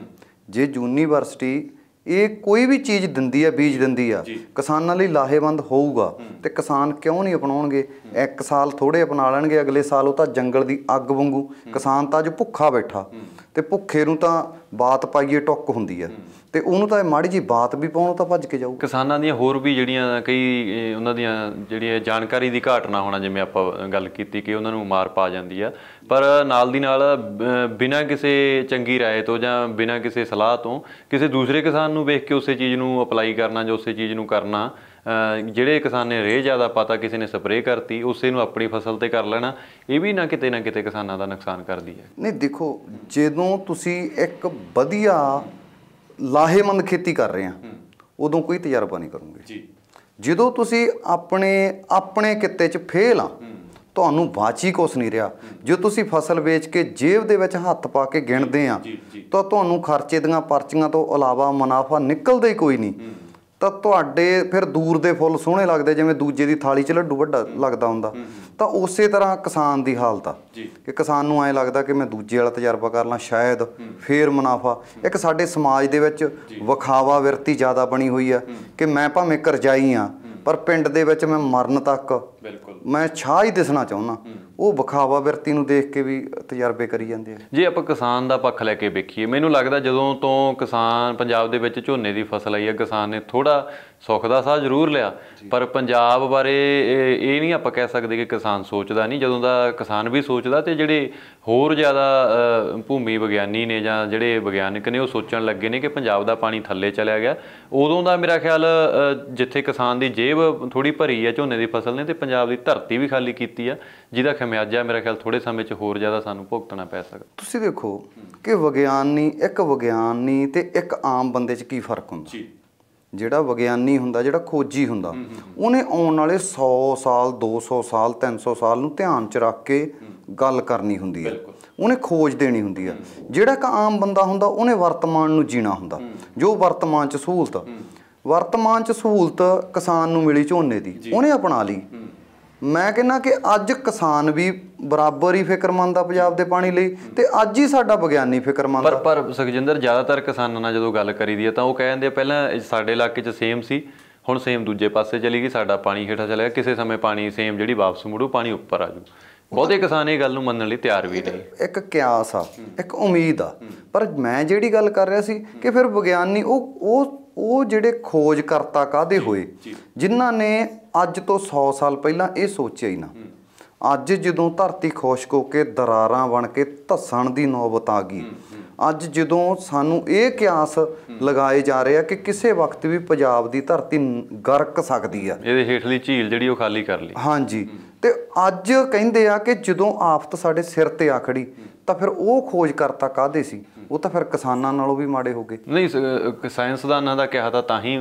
ਜੇ ਯੂਨੀਵਰਸਿਟੀ ਇਹ ਕੋਈ ਵੀ ਚੀਜ਼ ਦਿੰਦੀ ਆ ਬੀਜ ਦਿੰਦੀ ਆ ਕਿਸਾਨਾਂ ਲਈ ਲਾਹੇਵੰਦ ਹੋਊਗਾ ਤੇ ਕਿਸਾਨ ਕਿਉਂ ਨਹੀਂ ਅਪਣਾਉਣਗੇ? ਇੱਕ ਸਾਲ ਥੋੜੇ ਅਪਣਾ ਲੈਣਗੇ ਅਗਲੇ ਸਾਲ ਉਹ ਤਾਂ ਜੰਗਲ ਦੀ ਅੱਗ ਵਾਂਗੂ। ਕਿਸਾਨ ਤਾਂ ਅੱਜ ਭੁੱਖਾ ਬੈਠਾ ਤੇ ਭੁੱਖੇ ਨੂੰ ਤਾਂ ਬਾਤ ਪਾਈਏ ਟੁੱਕ ਹੁੰਦੀ ਆ। ਤੇ ਉਹਨੂੰ ਤਾਂ ਮਾੜੀ ਜੀ ਬਾਤ ਵੀ ਪਾਉਣੋਂ ਤਾਂ ਭੱਜ ਕੇ ਜਾਊ। ਕਿਸਾਨਾਂ ਦੀਆਂ ਹੋਰ ਵੀ ਜਿਹੜੀਆਂ ਕਈ ਉਹਨਾਂ ਦੀਆਂ ਜਿਹੜੀਆਂ ਜਾਣਕਾਰੀ ਦੀ ਘਾਟ ਨਾ ਹੋਣਾ ਜਿਵੇਂ ਆਪਾਂ ਗੱਲ ਕੀਤੀ ਕਿ ਉਹਨਾਂ ਨੂੰ ਮਾਰ ਪਾ ਜਾਂਦੀ ਆ। ਪਰ ਨਾਲ ਦੀ ਨਾਲ ਬਿਨਾਂ ਕਿਸੇ ਚੰਗੀ ਰਾਏ ਤੋਂ ਜਾਂ ਬਿਨਾਂ ਕਿਸੇ ਸਲਾਹ ਤੋਂ ਕਿਸੇ ਦੂਸਰੇ ਕਿਸਾਨ ਨੂੰ ਵੇਖ ਕੇ ਉਸੇ ਚੀਜ਼ ਨੂੰ ਅਪਲਾਈ ਕਰਨਾ ਜਾਂ ਉਸੇ ਚੀਜ਼ ਨੂੰ ਕਰਨਾ ਜਿਹੜੇ ਕਿਸਾਨ ਨੇ ਰੇਹ ਜ਼ਿਆਦਾ ਪਾਤਾ ਕਿਸੇ ਨੇ ਸਪਰੇਅ ਕਰਤੀ ਉਸੇ ਨੂੰ ਆਪਣੀ ਫਸਲ ਤੇ ਕਰ ਲੈਣਾ ਇਹ ਵੀ ਨਾ ਕਿਤੇ ਨਾ ਕਿਤੇ ਕਿਸਾਨਾਂ ਦਾ ਨੁਕਸਾਨ ਕਰਦੀ ਹੈ। ਨਹੀਂ ਦੇਖੋ ਜਦੋਂ ਤੁਸੀਂ ਇੱਕ ਵਧੀਆ ਲਾਹੇਮੰਦ ਖੇਤੀ ਕਰ ਰਹੇ ਆ ਉਦੋਂ ਕੋਈ ਤਜਰਬਾ ਨਹੀਂ ਕਰੋਗੇ। ਜੀ। ਜਦੋਂ ਤੁਸੀਂ ਆਪਣੇ ਆਪਣੇ ਕਿੱਤੇ 'ਚ ਫੇਲ ਆ ਤੁਹਾਨੂੰ ਬਾਚੀ ਕੁਛ ਨਹੀਂ ਰਿਹਾ। ਜੇ ਤੁਸੀਂ ਫਸਲ ਵੇਚ ਕੇ ਜੇਬ ਦੇ ਵਿੱਚ ਹੱਥ ਪਾ ਕੇ ਗਿਣਦੇ ਆ। ਤਾਂ ਤੁਹਾਨੂੰ ਖਰਚੇ ਦੀਆਂ ਪਰਚੀਆਂ ਤੋਂ ਇਲਾਵਾ ਮੁਨਾਫਾ ਨਿਕਲਦਾ ਹੀ ਕੋਈ ਨਹੀਂ। ਤਾਂ ਤੁਹਾਡੇ ਫਿਰ ਦੂਰ ਦੇ ਫੁੱਲ ਸੋਹਣੇ ਲੱਗਦੇ ਜਿਵੇਂ ਦੂਜੇ ਦੀ ਥਾਲੀ 'ਚ ਲੱਡੂ ਵੱਡਾ ਲੱਗਦਾ ਹੁੰਦਾ। ਤਾਂ ਉਸੇ ਤਰ੍ਹਾਂ ਕਿਸਾਨ ਦੀ ਹਾਲਤ ਆ। ਕਿ ਕਿਸਾਨ ਨੂੰ ਐ ਲੱਗਦਾ ਕਿ ਮੈਂ ਦੂਜੇ ਵਾਲਾ ਤਜਰਬਾ ਕਰ ਲਾਂ ਸ਼ਾਇਦ ਫੇਰ ਮੁਨਾਫਾ। ਇੱਕ ਸਾਡੇ ਸਮਾਜ ਦੇ ਵਿੱਚ ਵਿਖਾਵਾ ਵਿਰਤੀ ਜ਼ਿਆਦਾ ਬਣੀ ਹੋਈ ਆ ਕਿ ਮੈਂ ਭਾਵੇਂ ਕਰਜਾਈ ਆ ਪਰ ਪਿੰਡ ਦੇ ਵਿੱਚ ਮੈਂ ਮਰਨ ਤੱਕ ਬਿਲਕੁਲ। ਮੈਂ ਛਾਹ ਹੀ ਦਿਸਣਾ ਚਾਹੁੰਦਾ। ਉਹ ਵਿਖਾਵਾ ਵਿਰਤੀ ਨੂੰ ਦੇਖ ਕੇ ਵੀ ਤਜਰਬੇ ਕਰੀ ਜਾਂਦੇ ਆ। ਜੇ ਆਪਾਂ ਕਿਸਾਨ ਦਾ ਪੱਖ ਲੈ ਕੇ ਵੇਖੀਏ ਮੈਨੂੰ ਲੱਗਦਾ ਜਦੋਂ ਤੋਂ ਕਿਸਾਨ ਪੰਜਾਬ ਦੇ ਵਿੱਚ ਝੋਨੇ ਦੀ ਫਸਲ ਆਈ ਹੈ ਕਿਸਾਨ ਨੇ ਥੋੜਾ ਸੁੱਖ ਦਾ ਸਾਹ ਜ਼ਰੂਰ ਲਿਆ। ਪਰ ਪੰਜਾਬ ਬਾਰੇ ਇਹ ਨਹੀਂ ਆਪਾਂ ਕਹਿ ਸਕਦੇ ਕਿ ਕਿਸਾਨ ਸੋਚਦਾ ਨਹੀਂ। ਜਦੋਂ ਦਾ ਕਿਸਾਨ ਵੀ ਸੋਚਦਾ ਤੇ ਜਿਹੜੇ ਹੋਰ ਜ਼ਿਆਦਾ ਭੂਮੀ ਵਿਗਿਆਨੀ ਨੇ ਜਾਂ ਜਿਹੜੇ ਵਿਗਿਆਨਿਕ ਨੇ ਉਹ ਸੋਚਣ ਲੱਗੇ ਨੇ ਕਿ ਪੰਜਾਬ ਦਾ ਪਾਣੀ ਥੱਲੇ ਚਲਿਆ ਗਿਆ। ਉਦੋਂ ਦਾ ਮੇਰਾ ਖਿਆਲ ਜਿੱਥੇ ਕਿਸਾਨ ਦੀ ਜੇਬ ਥੋੜੀ ਭਰੀ ਹੈ ਝੋਨੇ ਦੀ ਫਸਲ ਨੇ ਤੇ ਪੰਜਾਬ ਦੀ ਧਰਤੀ ਵੀ ਖਾਲੀ ਕੀਤੀ ਆ ਜਿਹਦਾ ਖਮਿਆਜਾ ਮੇਰਾ ਖਿਆਲ ਥੋੜੇ ਸਮੇਂ 'ਚ ਹੋਰ ਜ਼ਿਆਦਾ ਸਾਨੂੰ ਭੁਗਤਣਾ ਪੈ ਸਕਦਾ। ਤੁਸੀਂ ਦੇਖੋ ਕਿ ਵਿਗਿਆਨੀ ਇੱਕ ਵਿਗਿਆਨੀ ਤੇ ਇੱਕ ਆਮ ਬੰਦੇ 'ਚ ਕੀ ਫ਼ਰਕ ਹੁੰਦਾ? ਜੀ। ਜਿਹੜਾ ਵਿਗਿਆਨੀ ਹੁੰਦਾ ਜਿਹੜਾ ਖੋਜੀ ਹੁੰਦਾ ਉਹਨੇ ਆਉਣ ਵਾਲੇ 100 ਸਾਲ 200 ਸਾਲ 300 ਸਾਲ ਨੂੰ ਧਿਆਨ 'ਚ ਰੱਖ ਕੇ ਗੱਲ ਕਰਨੀ ਹੁੰਦੀ ਹੈ ਉਹਨੇ ਖੋਜ ਦੇਣੀ ਹੁੰਦੀ ਆ। ਜਿਹੜਾ ਇੱਕ ਆਮ ਬੰਦਾ ਹੁੰਦਾ ਉਹਨੇ ਵਰਤਮਾਨ ਨੂੰ ਜੀਣਾ ਹੁੰਦਾ। ਜੋ ਵਰਤਮਾਨ 'ਚ ਸਹੂਲਤ। ਵਰਤਮਾਨ 'ਚ ਸਹੂਲਤ ਕਿਸਾਨ ਨੂੰ ਮਿਲੀ ਝੋਨੇ ਦੀ ਉਹਨੇ ਅਪਣਾ ਲਈ। ਮੈਂ ਕਹਿੰਨਾ ਕਿ ਅੱਜ ਕਿਸਾਨ ਵੀ ਬਰਾਬਰ ਹੀ ਫਿਕਰਮੰਦ ਆ ਪੰਜਾਬ ਦੇ ਪਾਣੀ ਲਈ ਤੇ ਅੱਜ ਹੀ ਸਾਡਾ ਵਿਗਿਆਨੀ ਫਿਕਰਮੰਦ ਪਰ ਪਰ ਸੁਖਜਿੰਦਰ ਜ਼ਿਆਦਾਤਰ ਕਿਸਾਨਾਂ ਨਾਲ ਜਦੋਂ ਗੱਲ ਕਰੀਦੀ ਹੈ ਤਾਂ ਉਹ ਕਹਿੰਦੇ ਆ ਪਹਿਲਾਂ ਸਾਡੇ ਇਲਾਕੇ 'ਚ ਸੇਮ ਸੀ ਹੁਣ ਸੇਮ ਦੂਜੇ ਪਾਸੇ ਚਲੀ ਗਈ ਸਾਡਾ ਪਾਣੀ ਹੇਠਾਂ ਚਲਾ ਗਿਆ ਕਿਸੇ ਸਮੇਂ ਪਾਣੀ ਸੇਮ ਜਿਹੜੀ ਵਾਪਸ ਮੁੜੂ ਪਾਣੀ ਉੱਪਰ ਆ ਜੂ। ਬਹੁਤੇ ਕਿਸਾਨ ਇਹ ਗੱਲ ਨੂੰ ਮੰਨਣ ਲਈ ਤਿਆਰ ਵੀ ਨਹੀਂ। ਇੱਕ ਕਿਆਸ ਆ ਇੱਕ ਉਮੀਦ ਆ। ਪਰ ਮੈਂ ਜਿਹੜੀ ਗੱਲ ਕਰ ਰਿਹਾ ਸੀ ਕਿ ਫਿਰ ਵਿਗਿਆਨੀ ਉਹ ਉਹ ਉਹ ਜਿਹੜੇ ਖੋਜ ਕਰਤਾ ਕਾਦੇ ਹੋਏ? ਜਿਨ੍ਹਾਂ ਨੇ ਅੱਜ ਤੋਂ 100 ਸਾਲ ਪਹਿਲਾਂ ਇਹ ਸੋਚਿਆ ਹੀ ਨਾ। ਅੱਜ ਜਦੋਂ ਧਰਤੀ ਖੁਸ਼ਕ ਹੋ ਕੇ ਦਰਾਰਾਂ ਬਣ ਕੇ ਧੱਸਣ ਦੀ ਨੌਬਤ ਆ ਗਈ। ਅੱਜ ਜਦੋਂ ਸਾਨੂੰ ਇਹ ਕਿਆਸ ਲਗਾਏ ਜਾ ਰਹੇ ਆ ਕਿ ਕਿਸੇ ਵਕਤ ਵੀ ਪੰਜਾਬ ਦੀ ਧਰਤੀ ਗਰਕ ਸਕਦੀ ਆ। ਇਹਦੇ ਹੇਠਲੀ ਝੀਲ ਜਿਹੜੀ ਉਹ ਖਾਲੀ ਕਰ ਲਈ। ਹਾਂਜੀ। ਤੇ ਅੱਜ ਕਹਿੰਦੇ ਆ ਕਿ ਜਦੋਂ ਆਫਤ ਸਾਡੇ ਸਿਰ ਤੇ ਆ ਖੜੀ ਤਾਂ ਫਿਰ ਉਹ ਖੋਜ ਕਰਤਾ ਕਾਦੇ ਸੀ? ਉਹ ਤਾਂ ਫਿਰ ਕਿਸਾਨਾਂ ਨਾਲੋਂ ਵੀ ਮਾੜੇ ਹੋ ਗਏ। ਨਹੀਂ ਸਾਇੰਸਦਾਨਾਂ ਦਾ ਕਿਹਾ ਤਾਂ ਤਾਂ ਹੀ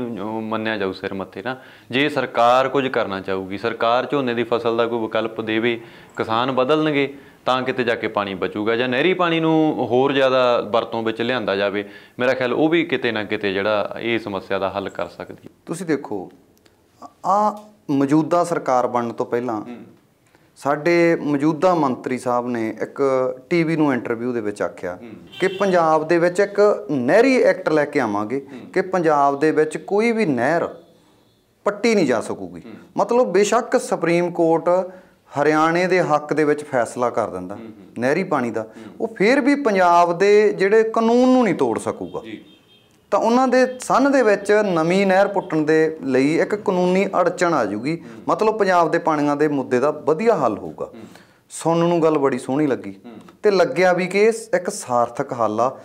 ਮੰਨਿਆ ਜਾਊ ਸਿਰ ਮੱਥੇ ਨਾ। ਜੇ ਸਰਕਾਰ ਕੁਝ ਕਰਨਾ ਚਾਹੂਗੀ ਸਰਕਾਰ ਝੋਨੇ ਦੀ ਫਸਲ ਦਾ ਕੋਈ ਵਿਕਲਪ ਦੇਵੇ ਕਿਸਾਨ ਬਦਲਣਗੇ ਤਾਂ ਕਿਤੇ ਜਾ ਕੇ ਪਾਣੀ ਬਚੂਗਾ ਜਾਂ ਨਹਿਰੀ ਪਾਣੀ ਨੂੰ ਹੋਰ ਜ਼ਿਆਦਾ ਵਰਤੋਂ ਵਿੱਚ ਲਿਆਂਦਾ ਜਾਵੇ ਮੇਰਾ ਖਿਆਲ ਉਹ ਵੀ ਕਿਤੇ ਨਾ ਕਿਤੇ ਜਿਹੜਾ ਇਹ ਸਮੱਸਿਆ ਦਾ ਹੱਲ ਕਰ ਸਕਦੀ ਤੁਸੀਂ ਦੇਖੋ ਆ ਮੌਜੂਦਾ ਸਰਕਾਰ ਬਣਨ ਤੋਂ ਪਹਿਲਾਂ ਸਾਡੇ ਮੌਜੂਦਾ ਮੰਤਰੀ ਸਾਹਿਬ ਨੇ ਇੱਕ ਟੀਵੀ ਨੂੰ ਇੰਟਰਵਿਊ ਦੇ ਵਿੱਚ ਆਖਿਆ ਕਿ ਪੰਜਾਬ ਦੇ ਵਿੱਚ ਇੱਕ ਨਹਿਰੀ ਐਕਟ ਲੈ ਕੇ ਆਵਾਂਗੇ ਕਿ ਪੰਜਾਬ ਦੇ ਵਿੱਚ ਕੋਈ ਵੀ ਨਹਿਰ ਪੱਟੀ ਨਹੀਂ ਜਾ ਸਕੂਗੀ। ਮਤਲਬ ਬੇਸ਼ੱਕ ਸੁਪਰੀਮ ਕੋਰਟ ਹਰਿਆਣੇ ਦੇ ਹੱਕ ਦੇ ਵਿੱਚ ਫੈਸਲਾ ਕਰ ਦਿੰਦਾ ਨਹਿਰੀ ਪਾਣੀ ਦਾ। ਉਹ ਫਿਰ ਵੀ ਪੰਜਾਬ ਦੇ ਜਿਹੜੇ ਕਾਨੂੰਨ ਨੂੰ ਨਹੀਂ ਤੋੜ ਸਕੂਗਾ। ਤਾਂ ਉਹਨਾਂ ਦੇ ਸੰਨ ਦੇ ਵਿੱਚ ਨਵੀਂ ਨਹਿਰ ਪੁੱਟਣ ਦੇ ਲਈ ਇੱਕ ਕਾਨੂੰਨੀ ਅੜਚਣ ਆ ਜੂਗੀ ਮਤਲਬ ਪੰਜਾਬ ਦੇ ਪਾਣੀਆਂ ਦੇ ਮੁੱਦੇ ਦਾ ਵਧੀਆ ਹੱਲ ਹੋਊਗਾ। ਸੁਣਨ ਨੂੰ ਗੱਲ ਬੜੀ ਸੋਹਣੀ ਲੱਗੀ। ਤੇ ਲੱਗਿਆ ਵੀ ਕਿ ਇਹ ਇੱਕ ਸਾਰਥਕ ਹੱਲ ਆ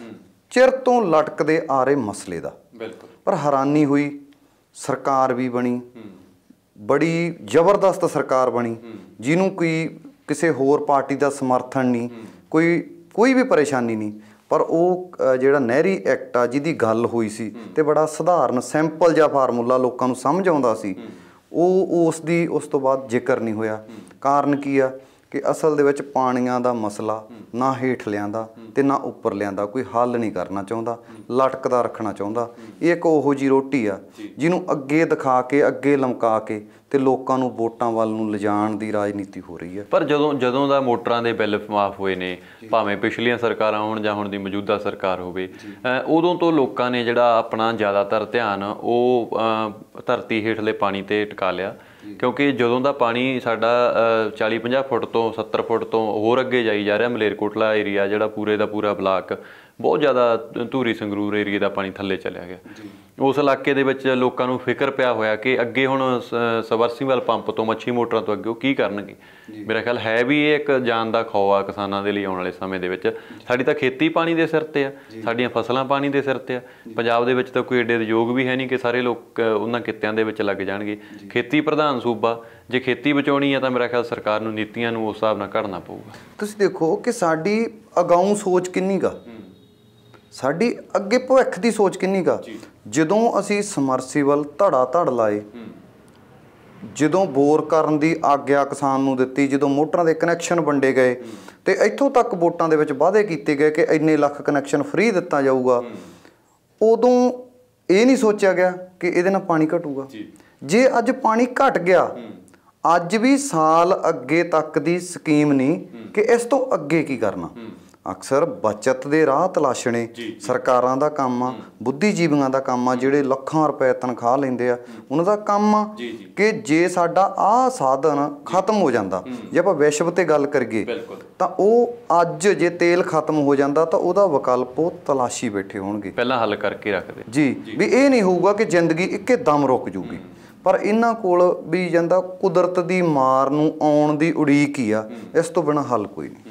ਚਿਰ ਤੋਂ ਲਟਕਦੇ ਆ ਰਹੇ ਮਸਲੇ ਦਾ। ਬਿਲਕੁਲ। ਪਰ ਹੈਰਾਨੀ ਹੋਈ ਸਰਕਾਰ ਵੀ ਬਣੀ। ਬੜੀ ਜ਼ਬਰਦਸਤ ਸਰਕਾਰ ਬਣੀ ਜਿਹਨੂੰ ਕੋਈ ਕਿਸੇ ਹੋਰ ਪਾਰਟੀ ਦਾ ਸਮਰਥਨ ਨਹੀਂ ਕੋਈ ਕੋਈ ਵੀ ਪਰੇਸ਼ਾਨੀ ਨਹੀਂ। ਪਰ ਉਹ ਜਿਹੜਾ ਨਹਿਰੀ ਐਕਟ ਆ ਜਿਹਦੀ ਗੱਲ ਹੋਈ ਸੀ ਤੇ ਬੜਾ ਸਧਾਰਨ ਸਿੰਪਲ ਜਿਹਾ ਫਾਰਮੂਲਾ ਲੋਕਾਂ ਨੂੰ ਸਮਝ ਆਉਂਦਾ ਸੀ ਉਹ ਉਸ ਦੀ ਉਸ ਤੋਂ ਬਾਅਦ ਜ਼ਿਕਰ ਨਹੀਂ ਹੋਇਆ। ਕਾਰਨ ਕੀ ਆ? ਕਿ ਅਸਲ ਦੇ ਵਿੱਚ ਪਾਣੀਆਂ ਦਾ ਮਸਲਾ ਨਾ ਹੇਠ ਲਿਆਂਦਾ ਤੇ ਨਾ ਉੱਪਰ ਲਿਆਂਦਾ ਕੋਈ ਹੱਲ ਨਹੀਂ ਕਰਨਾ ਚਾਹੁੰਦਾ ਲਟਕਦਾ ਰੱਖਣਾ ਚਾਹੁੰਦਾ। ਇਹ ਇੱਕ ਉਹੋ ਜੀ ਰੋਟੀ ਆ ਜਿਹਨੂੰ ਅੱਗੇ ਦਿਖਾ ਕੇ ਅੱਗੇ ਲਮਕਾ ਕੇ ਤੇ ਲੋਕਾਂ ਨੂੰ ਵੋਟਾਂ ਵੱਲ ਨੂੰ ਲਿਜਾਣ ਦੀ ਰਾਜਨੀਤੀ ਹੋ ਰਹੀ ਹੈ ਪਰ ਜਦੋਂ ਜਦੋਂ ਦਾ ਮੋਟਰਾਂ ਦੇ ਬਿੱਲ ਮਾਫ ਹੋਏ ਨੇ ਭਾਵੇਂ ਪਿਛਲੀਆਂ ਸਰਕਾਰਾਂ ਹੋਣ ਜਾਂ ਹੁਣ ਦੀ ਮੌਜੂਦਾ ਸਰਕਾਰ ਹੋਵੇ ਉਦੋਂ ਤੋਂ ਲੋਕਾਂ ਨੇ ਜਿਹੜਾ ਆਪਣਾ ਜ਼ਿਆਦਾਤਰ ਧਿਆਨ ਉਹ ਧਰਤੀ ਹੇਠਲੇ ਪਾਣੀ ਤੇ ਟਿਕਾ ਲਿਆ। ਕਿਉਂਕਿ ਜਦੋਂ ਦਾ ਪਾਣੀ ਸਾਡਾ 40-50 ਫੁੱਟ ਤੋਂ 70 ਫੁੱਟ ਤੋਂ ਹੋਰ ਅੱਗੇ ਜਾਈ ਜਾ ਰਿਹਾ ਮਲੇਰਕੋਟਲਾ ਏਰੀਆ, ਜਿਹੜਾ ਪੂਰੇ ਦਾ ਪੂਰਾ ਬਲਾਕ ਬਹੁਤ ਜ਼ਿਆਦਾ ਧੂਰੀ ਸੰਗਰੂਰ ਏਰੀਆ ਦਾ ਪਾਣੀ ਥੱਲੇ ਚਲਿਆ ਗਿਆ। ਉਸ ਇਲਾਕੇ ਦੇ ਵਿੱਚ ਲੋਕਾਂ ਨੂੰ ਫਿਕਰ ਪਿਆ ਹੋਇਆ ਕਿ ਅੱਗੇ ਹੁਣ ਸਬਰਸੀਬਲ ਪੰਪ ਤੋਂ ਮੱਛੀ ਮੋਟਰਾਂ ਤੋਂ ਅੱਗੇ ਉਹ ਕੀ ਕਰਨਗੇ? ਮੇਰਾ ਖਿਆਲ ਹੈ ਵੀ ਇਹ ਇੱਕ ਜਾਨ ਦਾ ਖੌਆ ਕਿਸਾਨਾਂ ਦੇ ਲਈ ਆਉਣ ਵਾਲੇ ਸਮੇਂ ਦੇ ਵਿੱਚ। ਸਾਡੀ ਤਾਂ ਖੇਤੀ ਪਾਣੀ ਦੇ ਸਿਰ ਤੇ ਆ ਸਾਡੀਆਂ ਫਸਲਾਂ ਪਾਣੀ ਦੇ ਸਿਰ ਤੇ ਆ। ਪੰਜਾਬ ਦੇ ਵਿੱਚ ਤਾਂ ਕੋਈ ਏਡੇ ਉਦਯੋਗ ਵੀ ਹੈ ਨਹੀਂ ਕਿ ਸਾਰੇ ਲੋਕ ਉਹਨਾਂ ਕਿੱਤਿਆਂ ਦੇ ਵਿੱਚ ਲੱਗ ਜਾਣਗੇ। ਖੇਤੀ ਪ੍ਰਧਾਨ ਸੂਬਾ ਜੇ ਖੇਤੀ ਬਚਾਉਣੀ ਆ ਤਾਂ ਮੇਰਾ ਖਿਆਲ ਸਰਕਾਰ ਨੂੰ ਨੀਤੀਆਂ ਨੂੰ ਉਸ ਹਿਸਾਬ ਨਾਲ ਘੜਨਾ ਪਊਗਾ। ਤੁਸੀਂ ਦੇਖੋ ਕਿ ਸਾਡੀ ਅਗਾਊਂ ਸੋਚ ਕਿੰਨੀ ਗਾ ਸਾਡੀ ਅੱਗੇ ਭਵਿੱਖ ਦੀ ਸੋਚ ਕਿੰਨੀ ਗਾ ਜਦੋਂ ਅਸੀਂ ਸਮਰਸੀਬਲ ਧੜਾ ਧੜ ਲਾਏ ਜਦੋਂ ਬੋਰ ਕਰਨ ਦੀ ਆਗਿਆ ਕਿਸਾਨ ਨੂੰ ਦਿੱਤੀ ਜਦੋਂ ਮੋਟਰਾਂ ਦੇ ਕਨੈਕਸ਼ਨ ਵੰਡੇ ਗਏ ਤੇ ਇੱਥੋਂ ਤੱਕ ਵੋਟਾਂ ਦੇ ਵਿੱਚ ਵਾਅਦੇ ਕੀਤੇ ਗਏ ਕਿ ਇੰਨੇ ਲੱਖ ਕਨੈਕਸ਼ਨ ਫ੍ਰੀ ਦਿੱਤਾ ਜਾਊਗਾ। ਉਦੋਂ ਇਹ ਨਹੀਂ ਸੋਚਿਆ ਗਿਆ ਕਿ ਇਹਦੇ ਨਾਲ ਪਾਣੀ ਘਟੂਗਾ। ਜੇ। ਅੱਜ ਪਾਣੀ ਘਟ ਗਿਆ ਅੱਜ ਵੀ ਸਾਲ ਅੱਗੇ ਤੱਕ ਦੀ ਸਕੀਮ ਨਹੀਂ ਕਿ ਇਸ ਤੋਂ ਅੱਗੇ ਕੀ ਕਰਨਾ। ਅਕਸਰ ਬਚਤ ਦੇ ਰਾਹ ਤਲਾਸ਼ਣੇ ਸਰਕਾਰਾਂ ਦਾ ਕੰਮ ਆ ਬੁੱਧੀਜੀਵੀਆਂ ਦਾ ਕੰਮ ਆ ਜਿਹੜੇ ਲੱਖਾਂ ਰੁਪਏ ਤਨਖਾਹ ਲੈਂਦੇ ਆ ਉਹਨਾਂ ਦਾ ਕੰਮ ਆ ਕਿ ਜੇ ਸਾਡਾ ਆਹ ਸਾਧਨ ਖਤਮ ਹੋ ਜਾਂਦਾ ਜੇ ਆਪਾਂ ਵਿਸ਼ਵ ਤੇ ਗੱਲ ਕਰੀਏ ਤਾਂ ਉਹ ਅੱਜ ਜੇ ਤੇਲ ਖਤਮ ਹੋ ਜਾਂਦਾ ਤਾਂ ਉਹਦਾ ਵਿਕਲਪ ਉਹ ਤਲਾਸ਼ੀ ਬੈਠੇ ਹੋਣਗੇ। ਪਹਿਲਾਂ ਹੱਲ ਕਰਕੇ ਰੱਖਦੇ। ਜੀ ਵੀ ਇਹ ਨਹੀਂ ਹੋਊਗਾ ਕਿ ਜ਼ਿੰਦਗੀ ਇੱਕੇ ਦਮ ਰੁਕ ਜੂਗੀ। ਪਰ ਇਹਨਾਂ ਕੋਲ ਵੀ ਜਾਂਦਾ ਕੁਦਰਤ ਦੀ ਮਾਰ ਨੂੰ ਆਉਣ ਦੀ ਉਡੀਕ ਹੀ ਆ ਇਸ ਤੋਂ ਬਿਨਾ ਹੱਲ ਕੋਈ ਨਹੀਂ।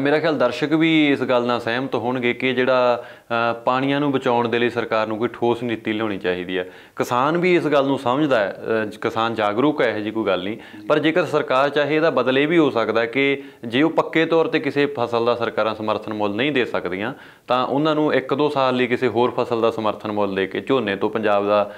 ਮੇਰਾ ਖਿਆਲ ਦਰਸ਼ਕ ਵੀ ਇਸ ਗੱਲ ਨਾਲ ਸਹਿਮਤ ਹੋਣਗੇ ਕਿ ਜਿਹੜਾ ਪਾਣੀਆਂ ਨੂੰ ਬਚਾਉਣ ਦੇ ਲਈ ਸਰਕਾਰ ਨੂੰ ਕੋਈ ਠੋਸ ਨੀਤੀ ਲਿਆਉਣੀ ਚਾਹੀਦੀ ਹੈ। ਕਿਸਾਨ ਵੀ ਇਸ ਗੱਲ ਨੂੰ ਸਮਝਦਾ ਹੈ ਕਿਸਾਨ ਜਾਗਰੂਕ ਹੈ, ਇਹ ਜੀ ਕੋਈ ਗੱਲ ਨਹੀਂ। ਪਰ ਜੇਕਰ ਸਰਕਾਰ ਚਾਹੇ ਇਹਦਾ ਬਦਲ ਇਹ ਵੀ ਹੋ ਸਕਦਾ ਕਿ ਜੇ ਉਹ ਪੱਕੇ ਤੌਰ ਤੇ ਕਿਸੇ ਫਸਲ ਦਾ ਸਰਕਾਰਾਂ ਸਮਰਥਨ ਮੁੱਲ ਨਹੀਂ ਦੇ ਸਕਦੀਆਂ, ਤਾਂ ਉਹਨਾਂ ਨੂੰ ਇੱਕ ਦੋ ਸਾਲ ਲਈ ਕਿਸੇ ਹੋਰ ਫਸਲ ਦਾ ਸਮਰਥਨ ਮੁੱਲ ਦੇ ਕੇ ਝੋਨੇ ਤੋਂ ਪੰਜਾਬ ਦਾ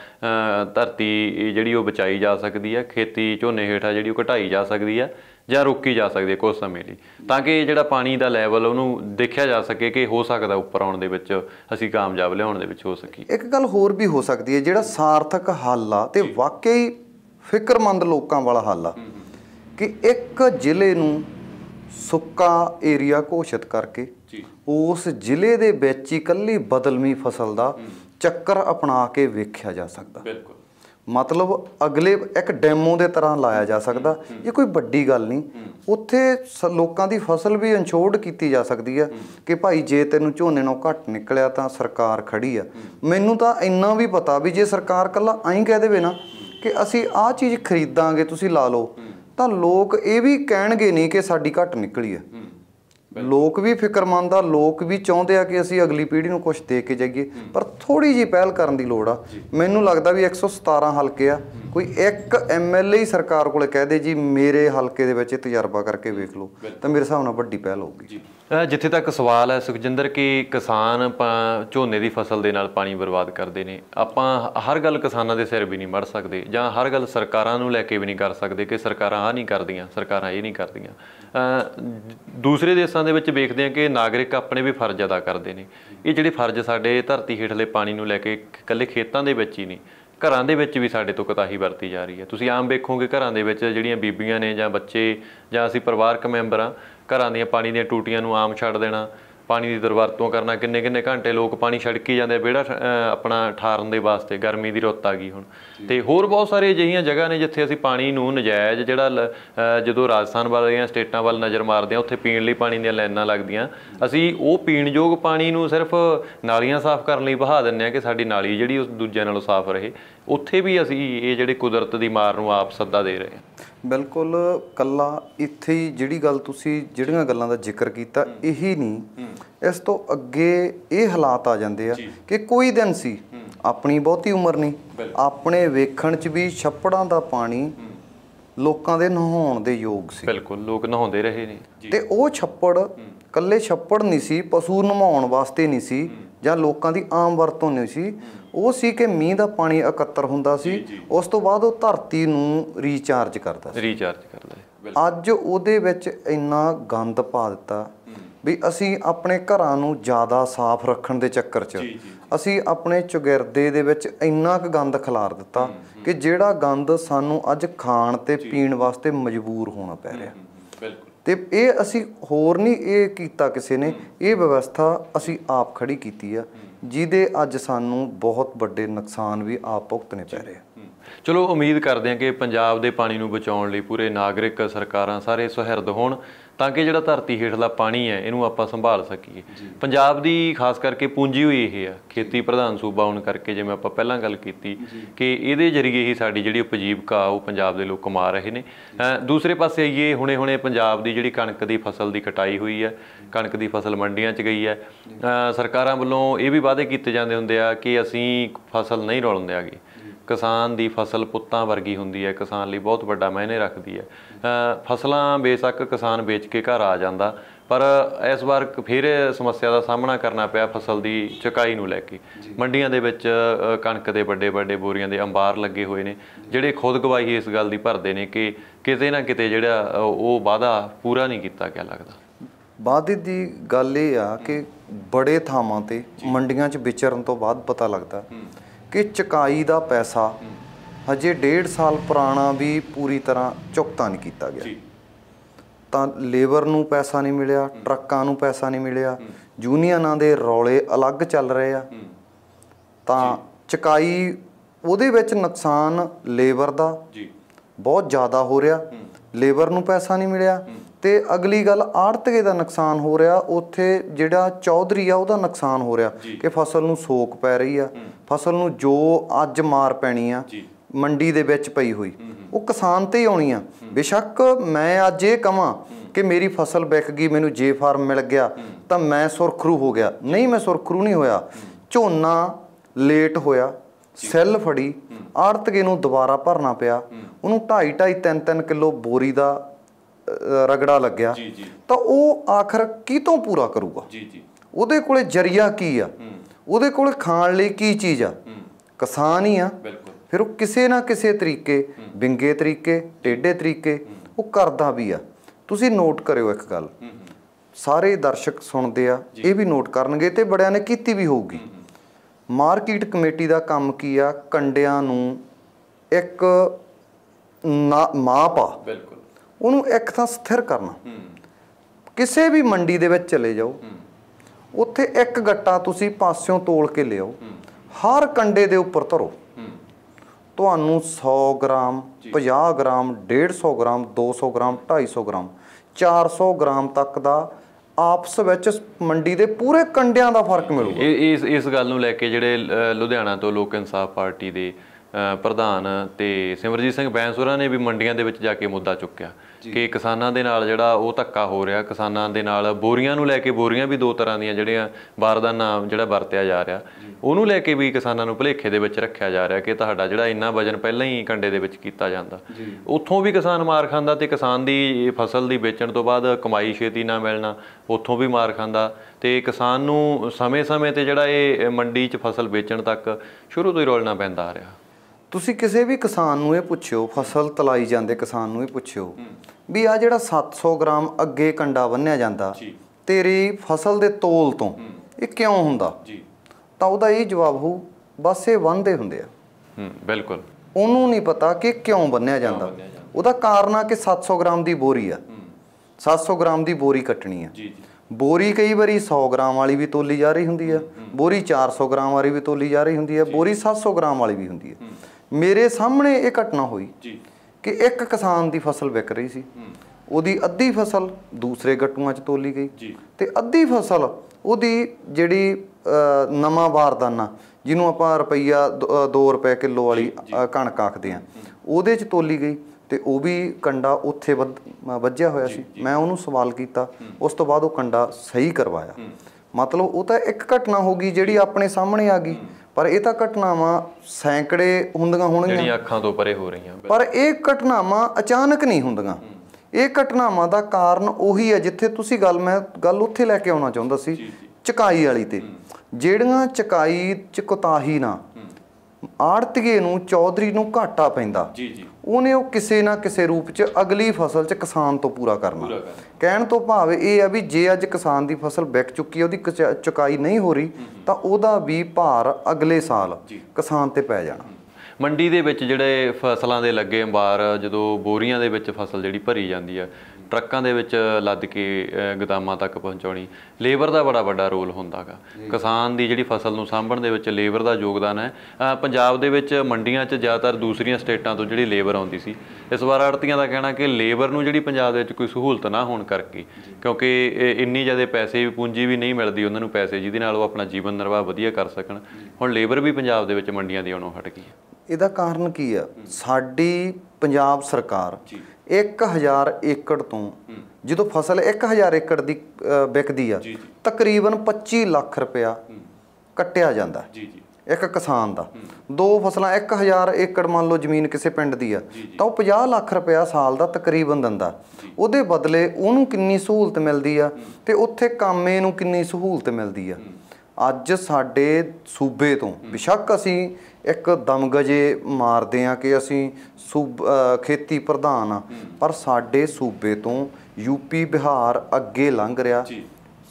ਧਰਤੀ ਜਿਹੜੀ ਉਹ ਬਚਾਈ ਜਾ ਸਕਦੀ ਹੈ, ਖੇਤੀ ਝੋਨੇ ਹੇਠਾਂ ਜਿਹੜੀ ਉਹ ਘਟਾਈ ਜਾ ਸਕਦੀ ਹੈ। ਜਾਂ ਰੋਕੀ ਜਾ ਸਕਦੀ ਹੈ ਕੁਝ ਸਮੇਂ ਲਈ। ਤਾਂ ਕਿ ਜਿਹੜਾ ਪਾਣੀ ਦਾ ਲੈਵਲ ਉਹਨੂੰ ਦੇਖਿਆ ਜਾ ਸਕੇ ਕਿ ਹੋ ਸਕਦਾ ਉੱਪਰ ਆਉਣ ਦੇ ਵਿੱਚ ਅਸੀਂ ਕਾਮਯਾਬ ਲਿਆਉਣ ਦੇ ਵਿੱਚ ਹੋ ਸਕੀ ਇੱਕ ਗੱਲ ਹੋਰ ਵੀ ਹੋ ਸਕਦੀ ਹੈ ਜਿਹੜਾ ਸਾਰਥਕ ਹੱਲ ਆ ਤੇ ਵਾਕਈ ਫਿਕਰਮੰਦ ਲੋਕਾਂ ਵਾਲਾ ਹੱਲ ਆ ਕਿ ਇੱਕ ਜ਼ਿਲ੍ਹੇ ਨੂੰ ਸੁੱਕਾ ਏਰੀਆ ਘੋਸ਼ਿਤ ਕਰਕੇ ਉਸ ਜ਼ਿਲ੍ਹੇ ਦੇ ਵਿੱਚ ਹੀ ਇਕੱਲੀ ਬਦਲਵੀਂ ਫਸਲ ਦਾ ਚੱਕਰ ਅਪਣਾ ਕੇ ਵੇਖਿਆ ਜਾ ਸਕਦਾ। ਬਿਲਕੁਲ। ਮਤਲਬ ਅਗਲੇ ਇੱਕ ਡੈਮੋ ਦੇ ਤਰ੍ਹਾਂ ਲਾਇਆ ਜਾ ਸਕਦਾ। ਇਹ ਕੋਈ ਵੱਡੀ ਗੱਲ ਨਹੀਂ। ਉੱਥੇ ਲੋਕਾਂ ਦੀ ਫਸਲ ਵੀ ਇੰਸ਼ੋਰਡ ਕੀਤੀ ਜਾ ਸਕਦੀ ਹੈ। ਕਿ ਭਾਈ ਜੇ ਤੈਨੂੰ ਝੋਨੇ ਨਾਲੋਂ ਘੱਟ ਨਿਕਲਿਆ ਤਾਂ ਸਰਕਾਰ ਖੜੀ ਆ। ਮੈਨੂੰ ਤਾਂ ਇੰਨਾ ਵੀ ਪਤਾ ਵੀ ਜੇ ਸਰਕਾਰ ਕੱਲਾ ਐਂ ਕਹਿ ਦੇਵੇ ਨਾ ਕਿ ਅਸੀਂ ਆਹ ਚੀਜ਼ ਖਰੀਦਾਂਗੇ ਤੁਸੀਂ ਲਾ ਲਓ ਤਾਂ ਲੋਕ ਇਹ ਵੀ ਕਹਿਣਗੇ ਨਹੀਂ ਕਿ ਸਾਡੀ ਘੱਟ ਨਿਕਲੀ ਹੈ। ਲੋਕ ਵੀ ਫਿਕਰਮੰਦ ਆ ਲੋਕ ਵੀ ਚਾਹੁੰਦੇ ਆ ਕਿ ਅਸੀਂ ਅਗਲੀ ਪੀੜ੍ਹੀ ਨੂੰ ਕੁਝ ਦੇ ਕੇ ਜਾਈਏ ਪਰ ਥੋੜੀ ਜੀ ਪਹਿਲ ਕਰਨ ਦੀ ਲੋੜ ਆ। ਮੈਨੂੰ ਲੱਗਦਾ ਵੀ 117 ਹਲਕੇ ਆ ਕੋਈ ਇੱਕ ਐਮਐਲਏ ਸਰਕਾਰ ਕੋਲੇ ਕਹਿ ਦੇ ਜੀ ਮੇਰੇ ਹਲਕੇ ਦੇ ਵਿੱਚ ਇਹ ਤਜਰਬਾ ਕਰਕੇ ਵੇਖ ਲਓ ਤਾਂ ਮੇਰੇ ਹਿਸਾਬ ਨਾਲ ਵੱਡੀ ਪਹਿਲ ਹੋਊਗੀ। ਅ, ਜਿੱਥੇ ਤੱਕ ਸਵਾਲ ਹੈ ਸੁਖਜਿੰਦਰ ਕਿ ਕਿਸਾਨ ਝੋਨੇ ਦੀ ਫਸਲ ਦੇ ਨਾਲ ਪਾਣੀ ਬਰਬਾਦ ਕਰਦੇ ਨੇ ਆਪਾਂ ਹਰ ਗੱਲ ਕਿਸਾਨਾਂ ਦੇ ਸਿਰ ਵੀ ਨਹੀਂ ਮੜ ਸਕਦੇ ਜਾਂ ਹਰ ਗੱਲ ਸਰਕਾਰਾਂ ਨੂੰ ਲੈ ਕੇ ਵੀ ਨਹੀਂ ਕਰ ਸਕਦੇ ਕਿ ਸਰਕਾਰਾਂ ਆ ਨਹੀਂ ਕਰਦੀਆਂ ਸਰਕਾਰਾਂ ਇਹ ਨਹੀਂ ਕਰਦੀਆਂ। ਦੂਸਰੇ ਦੇਸ਼ਾਂ ਦੇ ਵਿੱਚ ਵੇਖਦੇ ਹਾਂ ਕਿ ਨਾਗਰਿਕ ਆਪਣੇ ਵੀ ਫਰਜ਼ ਅਦਾ ਕਰਦੇ ਨੇ। ਇਹ ਜਿਹੜੇ ਫਰਜ਼ ਸਾਡੇ ਧਰਤੀ ਹੇਠਲੇ ਪਾਣੀ ਨੂੰ ਲੈ ਕੇ ਇਕੱਲੇ ਖੇਤਾਂ ਦੇ ਵਿੱਚ ਹੀ ਨਹੀਂ ਘਰਾਂ ਦੇ ਵਿੱਚ ਵੀ ਸਾਡੇ ਤੋਂ ਕਤਾਹੀ ਵਰਤੀ ਜਾ ਰਹੀ ਹੈ। ਤੁਸੀਂ ਆਮ ਵੇਖੋਗੇ ਘਰਾਂ ਦੇ ਵਿੱਚ ਜਿਹੜੀਆਂ ਬੀਬੀਆਂ ਨੇ ਜਾਂ ਬੱਚੇ ਜਾਂ ਅਸੀਂ ਪਰਿਵਾਰਕ ਮੈਂਬਰ ਆ ਘਰਾਂ ਦੀਆਂ ਪਾਣੀ ਦੀਆਂ ਟੂਟੀਆਂ ਨੂੰ ਆਮ ਛੱਡ ਦੇਣਾ, ਪਾਣੀ ਦੀ ਦੁਰਵਰਤੋਂ ਕਰਨਾ ਕਿੰਨੇ ਕਿੰਨੇ ਘੰਟੇ ਲੋਕ ਪਾਣੀ ਛੜਕੀ ਜਾਂਦੇ ਵਿਹੜਾ ਠ- ਆਪਣਾ ਠਾਰਨ ਦੇ ਵਾਸਤੇ, ਗਰਮੀ ਦੀ ਰੁੱਤ ਆ ਗਈ ਹੁਣ। ਤੇ ਹੋਰ ਬਹੁਤ ਸਾਰੇ ਅਜਿਹੀਆਂ ਜਗ੍ਹਾ ਨੇ ਜਿੱਥੇ ਅਸੀਂ ਪਾਣੀ ਨੂੰ ਨਜਾਇਜ਼ ਜਿਹੜਾ ਜਦੋਂ ਰਾਜਸਥਾਨ ਵਾਲੀਆਂ ਸਟੇਟਾਂ ਵੱਲ ਨਜ਼ਰ ਮਾਰਦੇ ਆ ਉੱਥੇ ਪੀਣ ਲਈ ਪਾਣੀ ਦੀਆਂ ਲਾਈਨਾਂ ਲੱਗਦੀਆਂ। ਅਸੀਂ ਉਹ ਪੀਣਯੋਗ ਪਾਣੀ ਨੂੰ ਸਿਰਫ ਨਾਲੀਆਂ ਸਾਫ਼ ਕਰਨ ਲਈ ਬਹਾ ਦਿੰਦੇ ਆ ਕਿ ਸਾਡੀ ਨਾਲੀ ਜਿਹੜੀ ਉਸ ਦੂਜਿਆਂ ਨਾਲੋਂ ਸਾਫ਼ ਰਹੇ। ਉੱਥੇ ਵੀ ਅਸੀਂ ਇਹ ਜਿਹੜੇ ਕੁਦਰਤ ਦੀ ਮਾਰ ਨੂੰ ਆਪ ਸੱਦਾ ਦੇ ਰਹੇ ਹਾਂ। ਬਿਲਕੁਲ ਕੱਲਾ ਇੱਥੇ ਹੀ ਜਿਹੜੀ ਗੱਲ ਤੁਸੀਂ ਜਿਹੜੀਆਂ ਗੱਲਾਂ ਦਾ ਜ਼ਿਕਰ ਕੀਤਾ ਇਹੀ ਨਹੀਂ। ਇਸ ਤੋਂ ਅੱਗੇ ਇਹ ਹਾਲਾਤ ਆ ਜਾਂਦੇ ਆ ਕਿ ਕੋਈ ਦਿਨ ਸੀ ਆਪਣੀ ਬਹੁਤੀ ਉਮਰ ਨਹੀਂ। ਆਪਣੇ ਵੇਖਣ 'ਚ ਵੀ ਛੱਪੜਾਂ ਦਾ ਪਾਣੀ ਲੋਕਾਂ ਦੇ ਨਹਾਉਣ ਦੇ ਯੋਗ ਸੀ। ਬਿਲਕੁਲ ਲੋਕ ਨਹਾਉਂਦੇ ਰਹੇ ਨੇ। ਤੇ ਉਹ ਛੱਪੜ ਕੱਲੇ ਛੱਪੜ ਨਹੀਂ ਸੀ ਪਸ਼ੂ ਨਮਾਉਣ ਵਾਸਤੇ ਨਹੀਂ ਸੀ ਜਾਂ ਲੋਕਾਂ ਦੀ ਆਮ ਵਰਤੋਂ ਨਹੀਂ ਸੀ। ਉਹ ਸੀ ਕਿ ਮੀਂਹ ਦਾ ਪਾਣੀ ਇਕੱਤਰ ਹੁੰਦਾ ਸੀ ਉਸ ਤੋਂ ਬਾਅਦ ਉਹ ਧਰਤੀ ਨੂੰ ਰੀਚਾਰਜ ਕਰਦਾ ਸੀ। ਰੀਚਾਰਜ ਕਰਦਾ ਅੱਜ ਉਹਦੇ ਵਿੱਚ ਇੰਨਾ ਗੰਦ ਪਾ ਦਿੱਤਾ ਵੀ ਅਸੀਂ ਆਪਣੇ ਘਰਾਂ ਨੂੰ ਜ਼ਿਆਦਾ ਸਾਫ਼ ਰੱਖਣ ਦੇ ਚੱਕਰ 'ਚ ਅਸੀਂ ਆਪਣੇ ਚੁਗਿਰਦੇ ਦੇ ਵਿੱਚ ਇੰਨਾ ਕੁ ਗੰਦ ਖਿਲਾਰ ਦਿੱਤਾ ਕਿ ਜਿਹੜਾ ਗੰਦ ਸਾਨੂੰ ਅੱਜ ਖਾਣ ਤੇ ਪੀਣ ਵਾਸਤੇ ਮਜਬੂਰ ਹੋਣਾ ਪੈ ਰਿਹਾ। ਬਿਲਕੁਲ। ਤੇ ਇਹ ਅਸੀਂ ਹੋਰ ਨਹੀਂ ਇਹ ਕੀਤਾ ਕਿਸੇ ਨੇ ਇਹ ਵਿਵਸਥਾ ਅਸੀਂ ਆਪ ਖੜੀ ਕੀਤੀ ਆ ਜਿਹਦੇ ਅੱਜ ਸਾਨੂੰ ਬਹੁਤ ਵੱਡੇ ਨੁਕਸਾਨ ਵੀ ਆਪ ਭੁਗਤਣੇ ਪੈ ਰਹੇ ਆ। ਚਲੋ ਉਮੀਦ ਕਰਦੇ ਹਾਂ ਕਿ ਪੰਜਾਬ ਦੇ ਪਾਣੀ ਨੂੰ ਬਚਾਉਣ ਲਈ ਪੂਰੇ ਨਾਗਰਿਕ ਸਰਕਾਰਾਂ ਸਾਰੇ ਸੁਹਿਰਦ ਹੋਣ। ਤਾਂ ਕਿ ਜਿਹੜਾ ਧਰਤੀ ਹੇਠਲਾ ਪਾਣੀ ਹੈ ਇਹਨੂੰ ਆਪਾਂ ਸੰਭਾਲ ਸਕੀਏ। ਪੰਜਾਬ ਦੀ ਖਾਸ ਕਰਕੇ ਪੂੰਜੀ ਹੋਈ ਇਹ ਆ ਖੇਤੀ ਪ੍ਰਧਾਨ ਸੂਬਾ ਹੋਣ ਕਰਕੇ ਜਿਵੇਂ ਆਪਾਂ ਪਹਿਲਾਂ ਗੱਲ ਕੀਤੀ ਕਿ ਇਹਦੇ ਜ਼ਰੀਏ ਹੀ ਸਾਡੀ ਜਿਹੜੀ ਉਪਜੀਵਕਾ ਉਹ ਪੰਜਾਬ ਦੇ ਲੋਕ ਕਮਾ ਰਹੇ ਨੇ। ਦੂਸਰੇ ਪਾਸੇ ਆਈਏ ਹੁਣੇ ਹੁਣੇ ਪੰਜਾਬ ਦੀ ਜਿਹੜੀ ਕਣਕ ਦੀ ਫਸਲ ਦੀ ਕਟਾਈ ਹੋਈ ਹੈ ਕਣਕ ਦੀ ਫਸਲ ਮੰਡੀਆਂ 'ਚ ਗਈ ਹੈ ਸਰਕਾਰਾਂ ਵੱਲੋਂ ਇਹ ਵੀ ਵਾਅਦੇ ਕੀਤੇ ਜਾਂਦੇ ਹੁੰਦੇ ਆ ਕਿ ਅਸੀਂ ਫਸਲ ਨਹੀਂ ਰੋਲਣ ਦਿਆਂਗੇ। ਕਿਸਾਨ ਦੀ ਫਸਲ ਪੁੱਤਾਂ ਵਰਗੀ ਹੁੰਦੀ ਹੈ ਕਿਸਾਨ ਲਈ ਬਹੁਤ ਵੱਡਾ ਮਾਇਨੇ ਰੱਖਦੀ ਹੈ ਫਸਲਾਂ ਬੇਸ਼ੱਕ ਕਿਸਾਨ ਵੇਚ ਕੇ ਘਰ ਆ ਜਾਂਦਾ ਪਰ ਇਸ ਵਾਰ ਫਿਰ ਸਮੱਸਿਆ ਦਾ ਸਾਹਮਣਾ ਕਰਨਾ ਪਿਆ ਫਸਲ ਦੀ ਚੁਕਾਈ ਨੂੰ ਲੈ ਕੇ। ਮੰਡੀਆਂ ਦੇ ਵਿੱਚ ਕਣਕ ਦੇ ਵੱਡੇ ਵੱਡੇ ਬੋਰੀਆਂ ਦੇ ਅੰਬਾਰ ਲੱਗੇ ਹੋਏ ਨੇ ਜਿਹੜੇ ਖੁਦ ਗਵਾਹੀ ਇਸ ਗੱਲ ਦੀ ਭਰਦੇ ਨੇ ਕਿ ਕਿਤੇ ਨਾ ਕਿਤੇ ਜਿਹੜਾ ਉਹ ਵਾਅਦਾ ਪੂਰਾ ਨਹੀਂ ਕੀਤਾ ਗਿਆ ਲੱਗਦਾ। ਵਾਅਦੇ ਦੀ ਗੱਲ ਇਹ ਆ ਕਿ ਬੜੇ ਥਾਵਾਂ ਤੇ ਮੰਡੀਆਂ 'ਚ ਵਿਚਰਨ ਤੋਂ ਬਾਅਦ ਪਤਾ ਲੱਗਦਾ ਕਿ ਚਕਾਈ ਦਾ ਪੈਸਾ ਹਜੇ ਡੇਢ ਸਾਲ ਪੁਰਾਣਾ ਵੀ ਪੂਰੀ ਤਰ੍ਹਾਂ ਚੁਕਤਾ ਨਹੀਂ ਕੀਤਾ ਗਿਆ। ਤਾਂ ਲੇਬਰ ਨੂੰ ਪੈਸਾ ਨਹੀਂ ਮਿਲਿਆ ਟਰੱਕਾਂ ਨੂੰ ਪੈਸਾ ਨਹੀਂ ਮਿਲਿਆ ਯੂਨੀਅਨਾਂ ਦੇ ਰੌਲੇ ਅਲੱਗ ਚੱਲ ਰਹੇ ਆ। ਤਾਂ ਚਕਾਈ ਉਹਦੇ ਵਿੱਚ ਨੁਕਸਾਨ ਲੇਬਰ ਦਾ ਜੀ। ਬਹੁਤ ਜ਼ਿਆਦਾ ਹੋ ਰਿਹਾ। ਲੇਬਰ ਨੂੰ ਪੈਸਾ ਨਹੀਂ ਮਿਲਿਆ। ਤੇ ਅਗਲੀ ਗੱਲ ਆੜਤਗੇ ਦਾ ਨੁਕਸਾਨ ਹੋ ਰਿਹਾ। ਉੱਥੇ ਜਿਹੜਾ ਚੌਧਰੀ ਆ ਉਹਦਾ ਨੁਕਸਾਨ ਹੋ ਰਿਹਾ ਕਿ ਫਸਲ ਨੂੰ ਸੋਕ ਪੈ ਰਹੀ ਆ। ਫਸਲ ਨੂੰ ਜੋ ਅੱਜ ਮਾਰ ਪੈਣੀ ਆ ਮੰਡੀ ਦੇ ਵਿੱਚ ਪਈ ਹੋਈ। ਉਹ ਕਿਸਾਨ ਤੇ ਹੀ ਆਉਣੀ ਆ। ਬੇਸ਼ੱਕ ਮੈਂ ਅੱਜ ਇਹ ਕਵਾਂ ਕਿ ਮੇਰੀ ਫਸਲ ਵਿਕ ਗਈ ਮੈਨੂੰ ਜੇ ਫਾਰਮ ਮਿਲ ਗਿਆ ਤਾਂ ਮੈਂ ਸੁਰਖਰੂ ਹੋ ਗਿਆ। ਨਹੀਂ ਮੈਂ ਸੁਰਖਰੂ ਨਹੀਂ ਹੋਇਆ। ਝੋਨਾ ਲੇਟ ਹੋਇਆ ਸੈੱਲ ਫੜੀ ਆੜਤਗੇ ਨੂੰ ਦੁਬਾਰਾ ਭਰਨਾ ਪਿਆ। ਉਹਨੂੰ 2.5 2.5 3 3 ਕਿਲੋ ਬੋਰੀ ਦਾ ਰਗੜਾ ਲੱਗਿਆ। ਤਾਂ ਉਹ ਆਖਰ ਕਿਤੋਂ ਪੂਰਾ ਕਰੂਗਾ? ਜੀ ਜੀ। ਉਹਦੇ ਕੋਲੇ ਜਰੀਆ ਕੀ ਆ? ਉਹਦੇ ਕੋਲੇ ਖਾਣ ਲਈ ਕੀ ਚੀਜ਼ ਆ? ਕਿਸਾਨ ਹੀ ਆ। ਫਿਰ ਉਹ ਕਿਸੇ ਨਾ ਕਿਸੇ ਤਰੀਕੇ ਵਿੰਗੇ ਤਰੀਕੇ ਟੇਢੇ ਤਰੀਕੇ ਉਹ ਕਰਦਾ ਵੀ ਆ। ਤੁਸੀਂ ਨੋਟ ਕਰਿਓ ਇੱਕ ਗੱਲ। ਸਾਰੇ ਦਰਸ਼ਕ ਸੁਣਦੇ ਆ ਇਹ ਵੀ ਨੋਟ ਕਰਨਗੇ ਤੇ ਬੜਿਆਂ ਨੇ ਕੀਤੀ ਵੀ ਹੋਊਗੀ। ਮਾਰਕੀਟ ਕਮੇਟੀ ਦਾ ਕੰਮ ਕੀ ਆ? ਕੰਡਿਆਂ ਨੂੰ ਇੱਕ ਮਾਪ ਆ। ਬਿਲਕੁਲ। ਉਹਨੂੰ ਇੱਕ ਥਾਂ ਸਥਿਰ ਕਰਨਾ। ਕਿਸੇ ਵੀ ਮੰਡੀ ਦੇ ਵਿੱਚ ਚਲੇ ਜਾਓ। ਉੱਥੇ ਇੱਕ ਗੱਟਾ ਤੁਸੀਂ ਪਾਸਿਓਂ ਤੋਲ ਕੇ ਲਿਆਓ। ਹਰ ਕੰਡੇ ਦੇ ਉੱਪਰ ਧਰੋ। ਤੁਹਾਨੂੰ 100 gram 50 gram 150 gram 200 gram 250 gram 400 gram ਤੱਕ ਦਾ ਆਪਸ ਵਿੱਚ ਮੰਡੀ ਦੇ ਪੂਰੇ ਕੰਡਿਆਂ ਦਾ ਫ਼ਰਕ ਮਿਲੂਗਾ। ਇਸ ਇਸ ਗੱਲ ਨੂੰ ਲੈ ਕੇ ਜਿਹੜੇ ਲੁਧਿਆਣਾ ਤੋਂ ਲੋਕ ਇਨਸਾਫ ਪਾਰਟੀ ਦੇ ਪ੍ਰਧਾਨ ਤੇ ਸਿਮਰਜੀਤ ਸਿੰਘ ਬੈਂਸ ਹੋਰਾਂ ਨੇ ਵੀ ਮੰਡੀਆਂ ਦੇ ਵਿੱਚ ਜਾ ਕੇ ਮੁੱਦਾ ਚੁੱਕਿਆ। ਕਿ ਕਿਸਾਨਾਂ ਦੇ ਨਾਲ ਜਿਹੜਾ ਉਹ ਧੱਕਾ ਹੋ ਰਿਹਾ ਕਿਸਾਨਾਂ ਦੇ ਨਾਲ ਬੋਰੀਆਂ ਨੂੰ ਲੈ ਕੇ ਬੋਰੀਆਂ ਵੀ ਦੋ ਤਰ੍ਹਾਂ ਦੀਆਂ ਜਿਹੜੀਆਂ ਬਾਰਦਾਨਾ ਜਿਹੜਾ ਵਰਤਿਆ ਜਾ ਰਿਹਾ ਉਹਨੂੰ ਲੈ ਕੇ ਵੀ ਕਿਸਾਨਾਂ ਨੂੰ ਭੁਲੇਖੇ ਦੇ ਵਿੱਚ ਰੱਖਿਆ ਜਾ ਰਿਹਾ ਕਿ ਤੁਹਾਡਾ ਜਿਹੜਾ ਇੰਨਾ ਵਜਨ ਪਹਿਲਾਂ ਹੀ ਕੰਡੇ ਦੇ ਵਿੱਚ ਕੀਤਾ ਜਾਂਦਾ। ਉੱਥੋਂ ਵੀ ਕਿਸਾਨ ਮਾਰ ਖਾਂਦਾ ਤੇ ਕਿਸਾਨ ਦੀ ਫਸਲ ਦੀ ਵੇਚਣ ਤੋਂ ਬਾਅਦ ਕਮਾਈ ਛੇਤੀ ਨਾ ਮਿਲਣਾ ਉੱਥੋਂ ਵੀ ਮਾਰ ਖਾਂਦਾ ਤੇ ਕਿਸਾਨ ਨੂੰ ਸਮੇਂ-ਸਮੇਂ ਤੇ ਜਿਹੜਾ ਇਹ ਮੰਡੀ 'ਚ ਫਸਲ ਵੇਚਣ ਤੱਕ ਸ਼ੁਰੂ ਤੋਂ ਹੀ ਰੋਲਣਾ ਪੈਂਦਾ ਆ ਰਿਹਾ। ਤੁਸੀਂ ਕਿਸੇ ਵੀ ਕਿਸਾਨ ਨੂੰ ਇਹ ਪੁੱਛਿਓ ਫਸਲ ਤਲਾਈ ਜਾਂਦੇ ਕਿਸਾਨ ਨੂੰ ਇਹ ਪੁੱਛਿਓ ਵੀ ਆ ਜਿਹੜਾ 700 ਗ੍ਰਾਮ ਅੱਗੇ ਕੰਡਾ ਬੰਨਿਆ ਜਾਂਦਾ ਤੇਰੀ ਫਸਲ ਦੇ ਤੋਲ ਤੋਂ ਇਹ ਕਿਉਂ ਹੁੰਦਾ? ਜੀ। ਤਾਂ ਉਹਦਾ ਇਹ ਜਵਾਬ ਹੋਊ ਬਸ ਇਹ ਬੰਦੇ ਹੁੰਦੇ ਆ। ਹੂੰ ਬਿਲਕੁਲ। ਉਹਨੂੰ ਨਹੀਂ ਪਤਾ ਕਿ ਕਿਉਂ ਬੰਨਿਆ ਜਾਂਦਾ। ਉਹਦਾ ਕਾਰਨ ਆ ਕਿ 700 ਗ੍ਰਾਮ ਦੀ ਬੋਰੀ ਆ। 700 ਗ੍ਰਾਮ ਦੀ ਬੋਰੀ ਕੱਟਣੀ ਆ। ਜੀ ਜੀ। ਬੋਰੀ ਕਈ ਵਾਰੀ 100 ਗ੍ਰਾਮ ਵਾਲੀ ਵੀ ਤੋਲੀ ਜਾ ਰਹੀ ਹੁੰਦੀ ਆ। ਬੋਰੀ 400 ਗ੍ਰਾਮ ਵਾਲੀ ਵੀ ਤੋਲੀ ਜਾ ਰਹੀ ਹੁੰਦੀ ਆ। ਬੋਰੀ 700 ਗ੍ਰਾਮ ਵਾਲੀ ਵੀ ਹੁੰਦੀ ਆ। ਮੇਰੇ ਸਾਹਮਣੇ ਇਹ ਘਟਨਾ ਹੋਈ ਜੀ। ਕਿ ਇੱਕ ਕਿਸਾਨ ਦੀ ਫਸਲ ਵਿਕ ਰਹੀ ਸੀ। ਉਹਦੀ ਅੱਧੀ ਫਸਲ ਦੂਸਰੇ ਗੱਟੂਆਂ 'ਚ ਤੋਲੀ ਗਈ ਜੀ। ਤੇ ਅੱਧੀ ਫਸਲ ਉਹਦੀ ਜਿਹੜੀ ਨਵਾਂ ਬਾਰਦਾਨਾ ਜਿਹਨੂੰ ਆਪਾਂ ਰੁਪਈਆ 2 ਰੁਪਏ ਕਿਲੋ ਵਾਲੀ ਕਣਕ ਆਖਦੇ ਆ ਉਹਦੇ 'ਚ ਤੋਲੀ ਗਈ ਤੇ ਉਹ ਵੀ ਕੰਡਾ ਉੱਥੇ ਵੱਜਿਆ ਹੋਇਆ ਸੀ। ਮੈਂ ਉਹਨੂੰ ਸਵਾਲ ਕੀਤਾ ਉਸ ਤੋਂ ਬਾਅਦ ਉਹ ਕੰਡਾ ਸਹੀ ਕਰਵਾਇਆ। ਮਤਲਬ ਉਹ ਤਾਂ ਇੱਕ ਘਟਨਾ ਹੋ ਗਈ ਜਿਹੜੀ ਆਪਣੇ ਸਾਹਮਣੇ ਆ ਗਈ। ਪਰ ਇਹ ਤਾਂ ਘਟਨਾਵਾਂ ਸੈਂਕੜੇ ਹੁੰਦੀਆਂ ਹੋਣਗੀਆਂ। ਜਿਹੜੀਆਂ ਅੱਖਾਂ ਤੋਂ ਪਰੇ ਹੋ ਰਹੀਆਂ। ਪਰ ਇਹ ਘਟਨਾਵਾਂ ਅਚਾਨਕ ਨਹੀਂ ਹੁੰਦੀਆਂ। ਇਹ ਘਟਨਾਵਾਂ ਦਾ ਕਾਰਨ ਉਹੀ ਹੈ ਜਿੱਥੇ ਤੁਸੀਂ ਗੱਲ ਮੈਂ ਗੱਲ ਉੱਥੇ ਲੈ ਕੇ ਆਉਣਾ ਚਾਹੁੰਦਾ ਸੀ ਚਕਾਈ ਵਾਲੀ ਤੇ। ਜਿਹੜੀਆਂ ਚਕਾਈ ਚ ਕੋਤਾਹੀ ਨਾ ਆੜਤੀਏ ਨੂੰ ਚੌਧਰੀ ਨੂੰ ਘਾਟਾ ਪੈਂਦਾ। ਜੀ ਜੀ। ਉਹਨੇ ਉਹ ਕਿਸੇ ਨਾ ਕਿਸੇ ਰੂਪ ਚ ਅਗਲੀ ਫਸਲ ਚ ਕਿਸਾਨ ਤੋਂ ਪੂਰਾ ਕਰਨਾ। ਕਹਿਣ ਤੋਂ ਭਾਵ ਇਹ ਆ ਵੀ ਜੇ ਅੱਜ ਕਿਸਾਨ ਦੀ ਫਸਲ ਵਿਕ ਚੁੱਕੀ ਹੈ ਉਹਦੀ ਚੁਕਾਈ ਨਹੀਂ ਹੋ ਰਹੀ ਤਾਂ ਉਹਦਾ ਵੀ ਭਾਰ ਅਗਲੇ ਸਾਲ ਕਿਸਾਨ ਤੇ ਪੈ ਜਾਣਾ। ਮੰਡੀ ਦੇ ਵਿੱਚ ਜਿਹੜੇ ਫਸਲਾਂ ਦੇ ਲੱਗੇ ਅੰਬਾਰ ਜਦੋਂ ਬੋਰੀਆਂ ਦੇ ਵਿੱਚ ਫਸਲ ਜਿਹੜੀ ਭਰੀ ਜਾਂਦੀ ਆ ਟਰੱਕਾਂ ਦੇ ਵਿੱਚ ਲੱਦ ਕੇ ਗੋਦਾਮਾਂ ਤੱਕ ਪਹੁੰਚਾਉਣੀ। ਲੇਬਰ ਦਾ ਬੜਾ ਵੱਡਾ ਰੋਲ ਹੁੰਦਾਗਾ। ਕਿਸਾਨ ਦੀ ਜਿਹੜੀ ਫਸਲ ਨੂੰ ਸਾਂਭਣ ਦੇ ਵਿੱਚ ਲੇਬਰ ਦਾ ਯੋਗਦਾਨ ਹੈ। ਪੰਜਾਬ ਦੇ ਵਿੱਚ ਮੰਡੀਆਂ 'ਚ ਜ਼ਿਆਦਾਤਰ ਦੂਸਰੀਆਂ ਸਟੇਟਾਂ ਤੋਂ ਜਿਹੜੀ ਲੇਬਰ ਆਉਂਦੀ ਸੀ। ਇਸ ਵਾਰ ਆੜਤੀਆਂ ਦਾ ਕਹਿਣਾ ਕਿ ਲੇਬਰ ਨੂੰ ਜਿਹੜੀ ਪੰਜਾਬ ਦੇ ਵਿੱਚ ਕੋਈ ਸਹੂਲਤ ਨਾ ਹੋਣ ਕਰਕੇ ਕਿਉਂਕਿ ਇੰਨੀ ਜ਼ਿਆਦਾ ਪੈਸੇ ਵੀ ਪੂੰਜੀ ਵੀ ਨਹੀਂ ਮਿਲਦੀ ਉਹਨਾਂ ਨੂੰ ਪੈਸੇ ਜਿਹਦੇ ਨਾਲ ਉਹ ਆਪਣਾ ਜੀਵਨ ਨਿਰਵਾਹ ਵਧੀਆ ਕਰ ਸਕਣ। ਹੁਣ ਲੇਬਰ ਵੀ ਪੰਜਾਬ ਦੇ ਵਿੱਚ ਮੰਡੀਆਂ ਦੀ ਆਉਣੋਂ ਹਟ ਗਈ ਇਹਦਾ ਕਾਰਨ ਕੀ ਆ? ਸਾਡੀ ਪੰਜਾਬ ਸਰਕਾਰ 1000 ਏਕੜ ਤੋਂ ਜਦੋਂ ਫਸਲ 1000 ਏਕੜ ਦੀ ਵਿਕਦੀ ਆ ਤਕਰੀਬਨ 25 ਲੱਖ ਰੁਪਇਆ ਕੱਟਿਆ ਜਾਂਦਾ। ਜੀ ਜੀ। ਇੱਕ ਕਿਸਾਨ ਦਾ। ਦੋ ਫਸਲਾਂ 1000 ਏਕੜ ਮੰਨ ਲਓ ਜ਼ਮੀਨ ਕਿਸੇ ਪਿੰਡ ਦੀ ਆ ਤਾਂ ਉਹ 50 ਲੱਖ ਰੁਪਇਆ ਸਾਲ ਦਾ ਤਕਰੀਬਨ ਦਿੰਦਾ। ਉਹਦੇ ਬਦਲੇ ਉਹਨੂੰ ਕਿੰਨੀ ਸਹੂਲਤ ਮਿਲਦੀ ਆ ਤੇ ਉੱਥੇ ਕਾਮੇ ਨੂੰ ਕਿੰਨੀ ਸਹੂਲਤ ਮਿਲਦੀ ਆ। ਅੱਜ ਸਾਡੇ ਸੂਬੇ ਤੋਂ ਬਿਸ਼ੱਕ ਅਸੀਂ ਇੱਕ ਦਮਗਜੇ ਮਾਰਦੇ ਆ ਕਿ ਅਸੀਂ ਸੂਬ ਖੇਤੀ ਪ੍ਰਧਾਨ ਆ ਪਰ ਸਾਡੇ ਸੂਬੇ ਤੋਂ ਯੂਪੀ ਬਿਹਾਰ ਅੱਗੇ ਲੰਘ ਰਿਹਾ।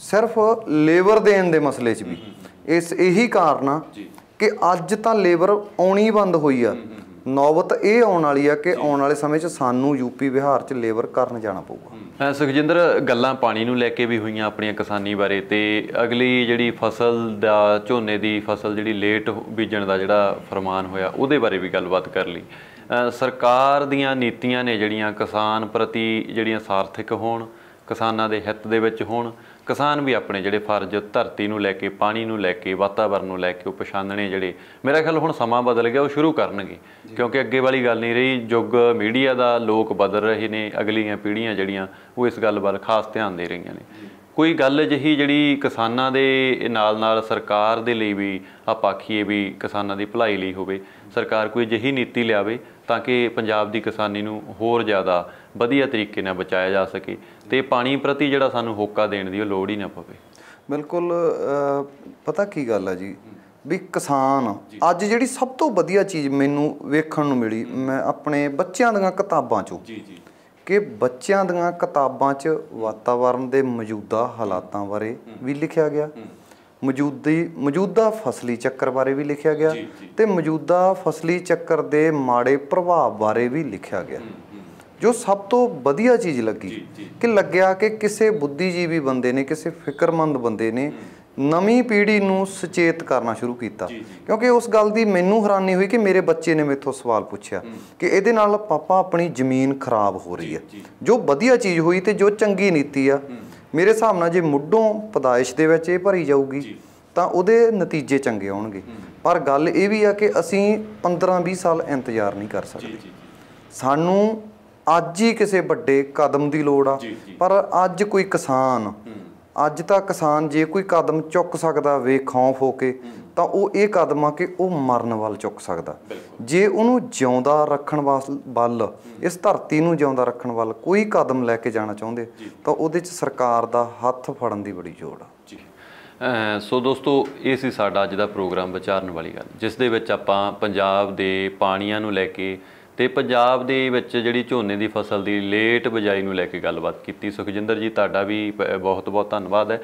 ਸਿਰਫ ਲੇਬਰ ਦੇਣ ਦੇ ਮਸਲੇ 'ਚ ਵੀ। ਇਸ ਇਹੀ ਕਾਰਨ ਆ ਕਿ ਅੱਜ ਤਾਂ ਲੇਬਰ ਆਉਣੀ ਬੰਦ ਹੋਈ ਆ। ਨੌਬਤ ਇਹ ਆਉਣ ਵਾਲੀ ਆ ਕਿ ਆਉਣ ਵਾਲੇ ਸਮੇਂ 'ਚ ਸਾਨੂੰ ਯੂਪੀ ਬਿਹਾਰ 'ਚ ਲੇਬਰ ਕਰਨ ਜਾਣਾ ਪਊਗਾ। ਸੁਖਜਿੰਦਰ, ਗੱਲਾਂ ਪਾਣੀ ਨੂੰ ਲੈ ਕੇ ਵੀ ਹੋਈਆਂ ਆਪਣੀਆਂ ਕਿਸਾਨੀ ਬਾਰੇ ਤੇ ਅਗਲੀ ਜਿਹੜੀ ਫਸਲ ਦਾ ਝੋਨੇ ਦੀ ਫਸਲ ਜਿਹੜੀ ਲੇਟ ਬੀਜਣ ਦਾ ਜਿਹੜਾ ਫਰਮਾਨ ਹੋਇਆ, ਉਹਦੇ ਬਾਰੇ ਵੀ ਗੱਲਬਾਤ ਕਰ ਲਈ। ਸਰਕਾਰ ਦੀਆਂ ਨੀਤੀਆਂ ਨੇ ਜਿਹੜੀਆਂ ਕਿਸਾਨ ਪ੍ਰਤੀ ਜਿਹੜੀਆਂ ਸਾਰਥਿਕ ਹੋਣ, ਕਿਸਾਨਾਂ ਦੇ ਹਿੱਤ ਦੇ ਵਿੱਚ ਹੋਣ ਕਿਸਾਨ ਵੀ ਆਪਣੇ ਜਿਹੜੇ ਫਰਜ਼ ਧਰਤੀ ਨੂੰ ਲੈ ਕੇ ਪਾਣੀ ਨੂੰ ਲੈ ਕੇ ਵਾਤਾਵਰਣ ਨੂੰ ਲੈ ਕੇ ਉਹ ਪਛਾਣਨੇ ਜਿਹੜੇ ਮੇਰਾ ਖਿਆਲ ਹੁਣ ਸਮਾਂ ਬਦਲ ਗਿਆ ਉਹ ਸ਼ੁਰੂ ਕਰਨਗੇ। ਕਿਉਂਕਿ ਅੱਗੇ ਵਾਲੀ ਗੱਲ ਨਹੀਂ ਰਹੀ ਯੁੱਗ ਮੀਡੀਆ ਦਾ ਲੋਕ ਬਦਲ ਰਹੇ ਨੇ ਅਗਲੀਆਂ ਪੀੜ੍ਹੀਆਂ ਜਿਹੜੀਆਂ ਉਹ ਇਸ ਗੱਲ ਵੱਲ ਖਾਸ ਧਿਆਨ ਦੇ ਰਹੀਆਂ ਨੇ। ਕੋਈ ਗੱਲ ਜਿਹੀ ਜਿਹੜੀ ਕਿਸਾਨਾਂ ਦੇ ਨਾਲ ਨਾਲ ਸਰਕਾਰ ਦੇ ਲਈ ਵੀ ਆਪਾਂ ਆਖੀਏ ਵੀ ਕਿਸਾਨਾਂ ਦੀ ਭਲਾਈ ਲਈ ਹੋਵੇ ਸਰਕਾਰ ਕੋਈ ਜਿਹੀ ਨੀਤੀ ਲਿਆਵੇ ਤਾਂ ਕਿ ਪੰਜਾਬ ਦੀ ਕਿਸਾਨੀ ਨੂੰ ਹੋਰ ਜ਼ਿਆਦਾ ਵਧੀਆ ਤਰੀਕੇ ਨਾਲ ਬਚਾਇਆ ਜਾ ਸਕੇ ਤੇ ਪਾਣੀ ਪ੍ਰਤੀ ਜਿਹੜਾ ਸਾਨੂੰ ਹੋਕਾ ਦੇਣ ਦੀ ਉਹ ਲੋੜ ਹੀ ਨਾ ਪਵੇ। ਬਿਲਕੁਲ ਪਤਾ ਕੀ ਗੱਲ ਆ ਜੀ? ਵੀ ਕਿਸਾਨ ਅੱਜ ਜਿਹੜੀ ਸਭ ਤੋਂ ਵਧੀਆ ਚੀਜ਼ ਮੈਨੂੰ ਵੇਖਣ ਨੂੰ ਮਿਲੀ ਮੈਂ ਆਪਣੇ ਬੱਚਿਆਂ ਦੀਆਂ ਕਿਤਾਬਾਂ 'ਚੋਂ ਜੀ ਜੀ। ਕਿ ਬੱਚਿਆਂ ਦੀਆਂ ਕਿਤਾਬਾਂ 'ਚ ਵਾਤਾਵਰਣ ਦੇ ਮੌਜੂਦਾ ਹਾਲਾਤਾਂ ਬਾਰੇ ਵੀ ਲਿਖਿਆ ਗਿਆ। ਮੌਜੂਦੀ ਮੌਜੂਦਾ ਫਸਲੀ ਚੱਕਰ ਬਾਰੇ ਵੀ ਲਿਖਿਆ ਗਿਆ ਤੇ ਮੌਜੂਦਾ ਫਸਲੀ ਚੱਕਰ ਦੇ ਮਾੜੇ ਪ੍ਰਭਾਵ ਬਾਰੇ ਵੀ ਲਿਖਿਆ ਗਿਆ। ਜੋ ਸਭ ਤੋਂ ਵਧੀਆ ਚੀਜ਼ ਲੱਗੀ ਕਿ ਲੱਗਿਆ ਕਿ ਕਿਸੇ ਬੁੱਧੀਜੀਵੀ ਬੰਦੇ ਨੇ ਕਿਸੇ ਫਿਕਰਮੰਦ ਬੰਦੇ ਨੇ ਨਵੀਂ ਪੀੜ੍ਹੀ ਨੂੰ ਸੁਚੇਤ ਕਰਨਾ ਸ਼ੁਰੂ ਕੀਤਾ। ਕਿਉਂਕਿ ਉਸ ਗੱਲ ਦੀ ਮੈਨੂੰ ਹੈਰਾਨੀ ਹੋਈ ਕਿ ਮੇਰੇ ਬੱਚੇ ਨੇ ਮੇਥੋਂ ਸਵਾਲ ਪੁੱਛਿਆ ਕਿ ਇਹਦੇ ਨਾਲ ਪਾਪਾ ਆਪਣੀ ਜ਼ਮੀਨ ਖਰਾਬ ਹੋ ਰਹੀ ਹੈ। ਜੋ। ਵਧੀਆ ਚੀਜ਼ ਹੋਈ ਤੇ ਜੋ ਚੰਗੀ ਨੀਤੀ ਆ ਮੇਰੇ ਹਿਸਾਬ ਨਾਲ ਜੇ ਮੁੱਢੋਂ ਪਦਾਇਸ਼ ਦੇ ਵਿੱਚ ਇਹ ਭਰੀ ਜਾਊਗੀ ਤਾਂ ਉਹਦੇ ਨਤੀਜੇ ਚੰਗੇ ਆਉਣਗੇ। ਪਰ ਗੱਲ ਇਹ ਵੀ ਆ ਕਿ ਅਸੀਂ 15-20 ਸਾਲ ਇੰਤਜ਼ਾਰ ਨਹੀਂ ਕਰ ਸਕਦੇ। ਸਾਨੂੰ ਅੱਜ ਹੀ ਕਿਸੇ ਵੱਡੇ ਕਦਮ ਦੀ ਲੋੜ ਆ। ਪਰ ਅੱਜ ਕੋਈ ਕਿਸਾਨ ਅੱਜ ਤਾਂ ਕਿਸਾਨ ਜੇ ਕੋਈ ਕਦਮ ਚੁੱਕ ਸਕਦਾ ਵੇ ਖੌਫ ਹੋ ਕੇ ਤਾਂ ਉਹ ਇਹ ਕਦਮ ਆ ਕਿ ਉਹ ਮਰਨ ਵੱਲ ਚੁੱਕ ਸਕਦਾ। ਜੇ ਉਹਨੂੰ ਜਿਉਂਦਾ ਰੱਖਣ ਵਾਸ- ਵੱਲ ਇਸ ਧਰਤੀ ਨੂੰ ਜਿਉਂਦਾ ਰੱਖਣ ਵੱਲ ਕੋਈ ਕਦਮ ਲੈ ਕੇ ਜਾਣਾ ਚਾਹੁੰਦੇ ਤਾਂ ਉਹਦੇ 'ਚ ਸਰਕਾਰ ਦਾ ਹੱਥ ਫੜਨ ਦੀ ਬੜੀ ਲੋੜ ਆ। ਸੋ ਦੋਸਤੋ ਇਹ ਸੀ ਸਾਡਾ ਅੱਜ ਦਾ ਪ੍ਰੋਗਰਾਮ ਵਿਚਾਰਨ ਵਾਲੀ ਗੱਲ ਜਿਸ ਦੇ ਵਿੱਚ ਆਪਾਂ ਪੰਜਾਬ ਦੇ ਪਾਣੀਆਂ ਨੂੰ ਲੈ ਕੇ ਤੇ ਪੰਜਾਬ ਦੇ ਵਿੱਚ ਜਿਹੜੀ ਝੋਨੇ ਦੀ ਫਸਲ ਦੀ ਲੇਟ ਬਜਾਈ ਨੂੰ ਲੈ ਕੇ ਗੱਲਬਾਤ ਕੀਤੀ। ਸੁਖਜਿੰਦਰ ਜੀ, ਤੁਹਾਡਾ ਵੀ ਬਹੁਤ ਬਹੁਤ ਧੰਨਵਾਦ ਹੈ।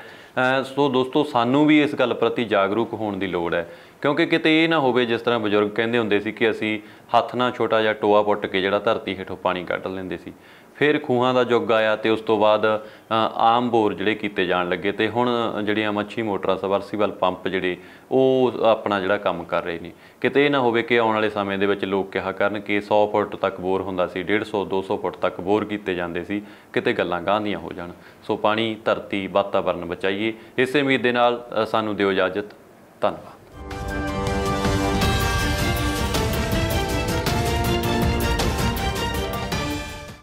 ਸੋ ਦੋਸਤੋ, ਸਾਨੂੰ ਵੀ ਇਸ ਗੱਲ ਪ੍ਰਤੀ ਜਾਗਰੂਕ ਹੋਣ ਦੀ ਲੋੜ ਹੈ। ਕਿਉਂਕਿ ਕਿਤੇ ਇਹ ਨਾ ਹੋਵੇ, ਜਿਸ ਤਰ੍ਹਾਂ ਬਜ਼ੁਰਗ ਕਹਿੰਦੇ ਹੁੰਦੇ ਸੀ ਕਿ ਅਸੀਂ ਹੱਥ ਨਾਲ ਛੋਟਾ ਜਿਹਾ ਟੋਆ ਪੁੱਟ ਕੇ ਜਿਹੜਾ ਧਰਤੀ ਹੇਠੋਂ ਪਾਣੀ ਕੱਢ ਲੈਂਦੇ ਸੀ। ਫਿਰ ਖੂਹਾਂ ਦਾ ਯੁੱਗ ਆਇਆ ਤੇ ਉਸ ਤੋਂ ਬਾਅਦ ਆਮ ਬੋਰ ਜਿਹੜੇ ਕੀਤੇ ਜਾਣ ਲੱਗੇ ਤੇ ਹੁਣ ਜਿਹੜੀਆਂ ਮੱਛੀ ਮੋਟਰਾਂ, ਸਬਰਸੀਬਲ ਪੰਪ ਜਿਹੜੇ, ਉਹ ਆਪਣਾ ਜਿਹੜਾ ਕੰਮ ਕਰ ਰਹੇ ਨੇ। ਕਿਤੇ ਇਹ ਨਾ ਹੋਵੇ ਕਿ ਆਉਣ ਵਾਲੇ ਸਮੇਂ ਦੇ ਵਿੱਚ ਲੋਕ ਕਿਹਾ ਕਰਨ ਕਿ 100 ਫੁੱਟ ਤੱਕ ਬੋਰ ਹੁੰਦਾ ਸੀ 150 200 ਫੁੱਟ ਤੱਕ ਬੋਰ ਕੀਤੇ ਜਾਂਦੇ ਸੀ, ਕਿਤੇ ਗੱਲਾਂ ਗਾਂਦੀਆਂ ਹੋ ਜਾਣ। ਸੋ ਪਾਣੀ, ਧਰਤੀ, ਵਾਤਾਵਰਨ ਬਚਾਈਏ। ਇਸੇ ਉਮੀਦ ਦੇ ਨਾਲ ਸਾਨੂੰ ਦਿਓ ਇਜਾਜ਼ਤ। ਧੰਨਵਾਦ।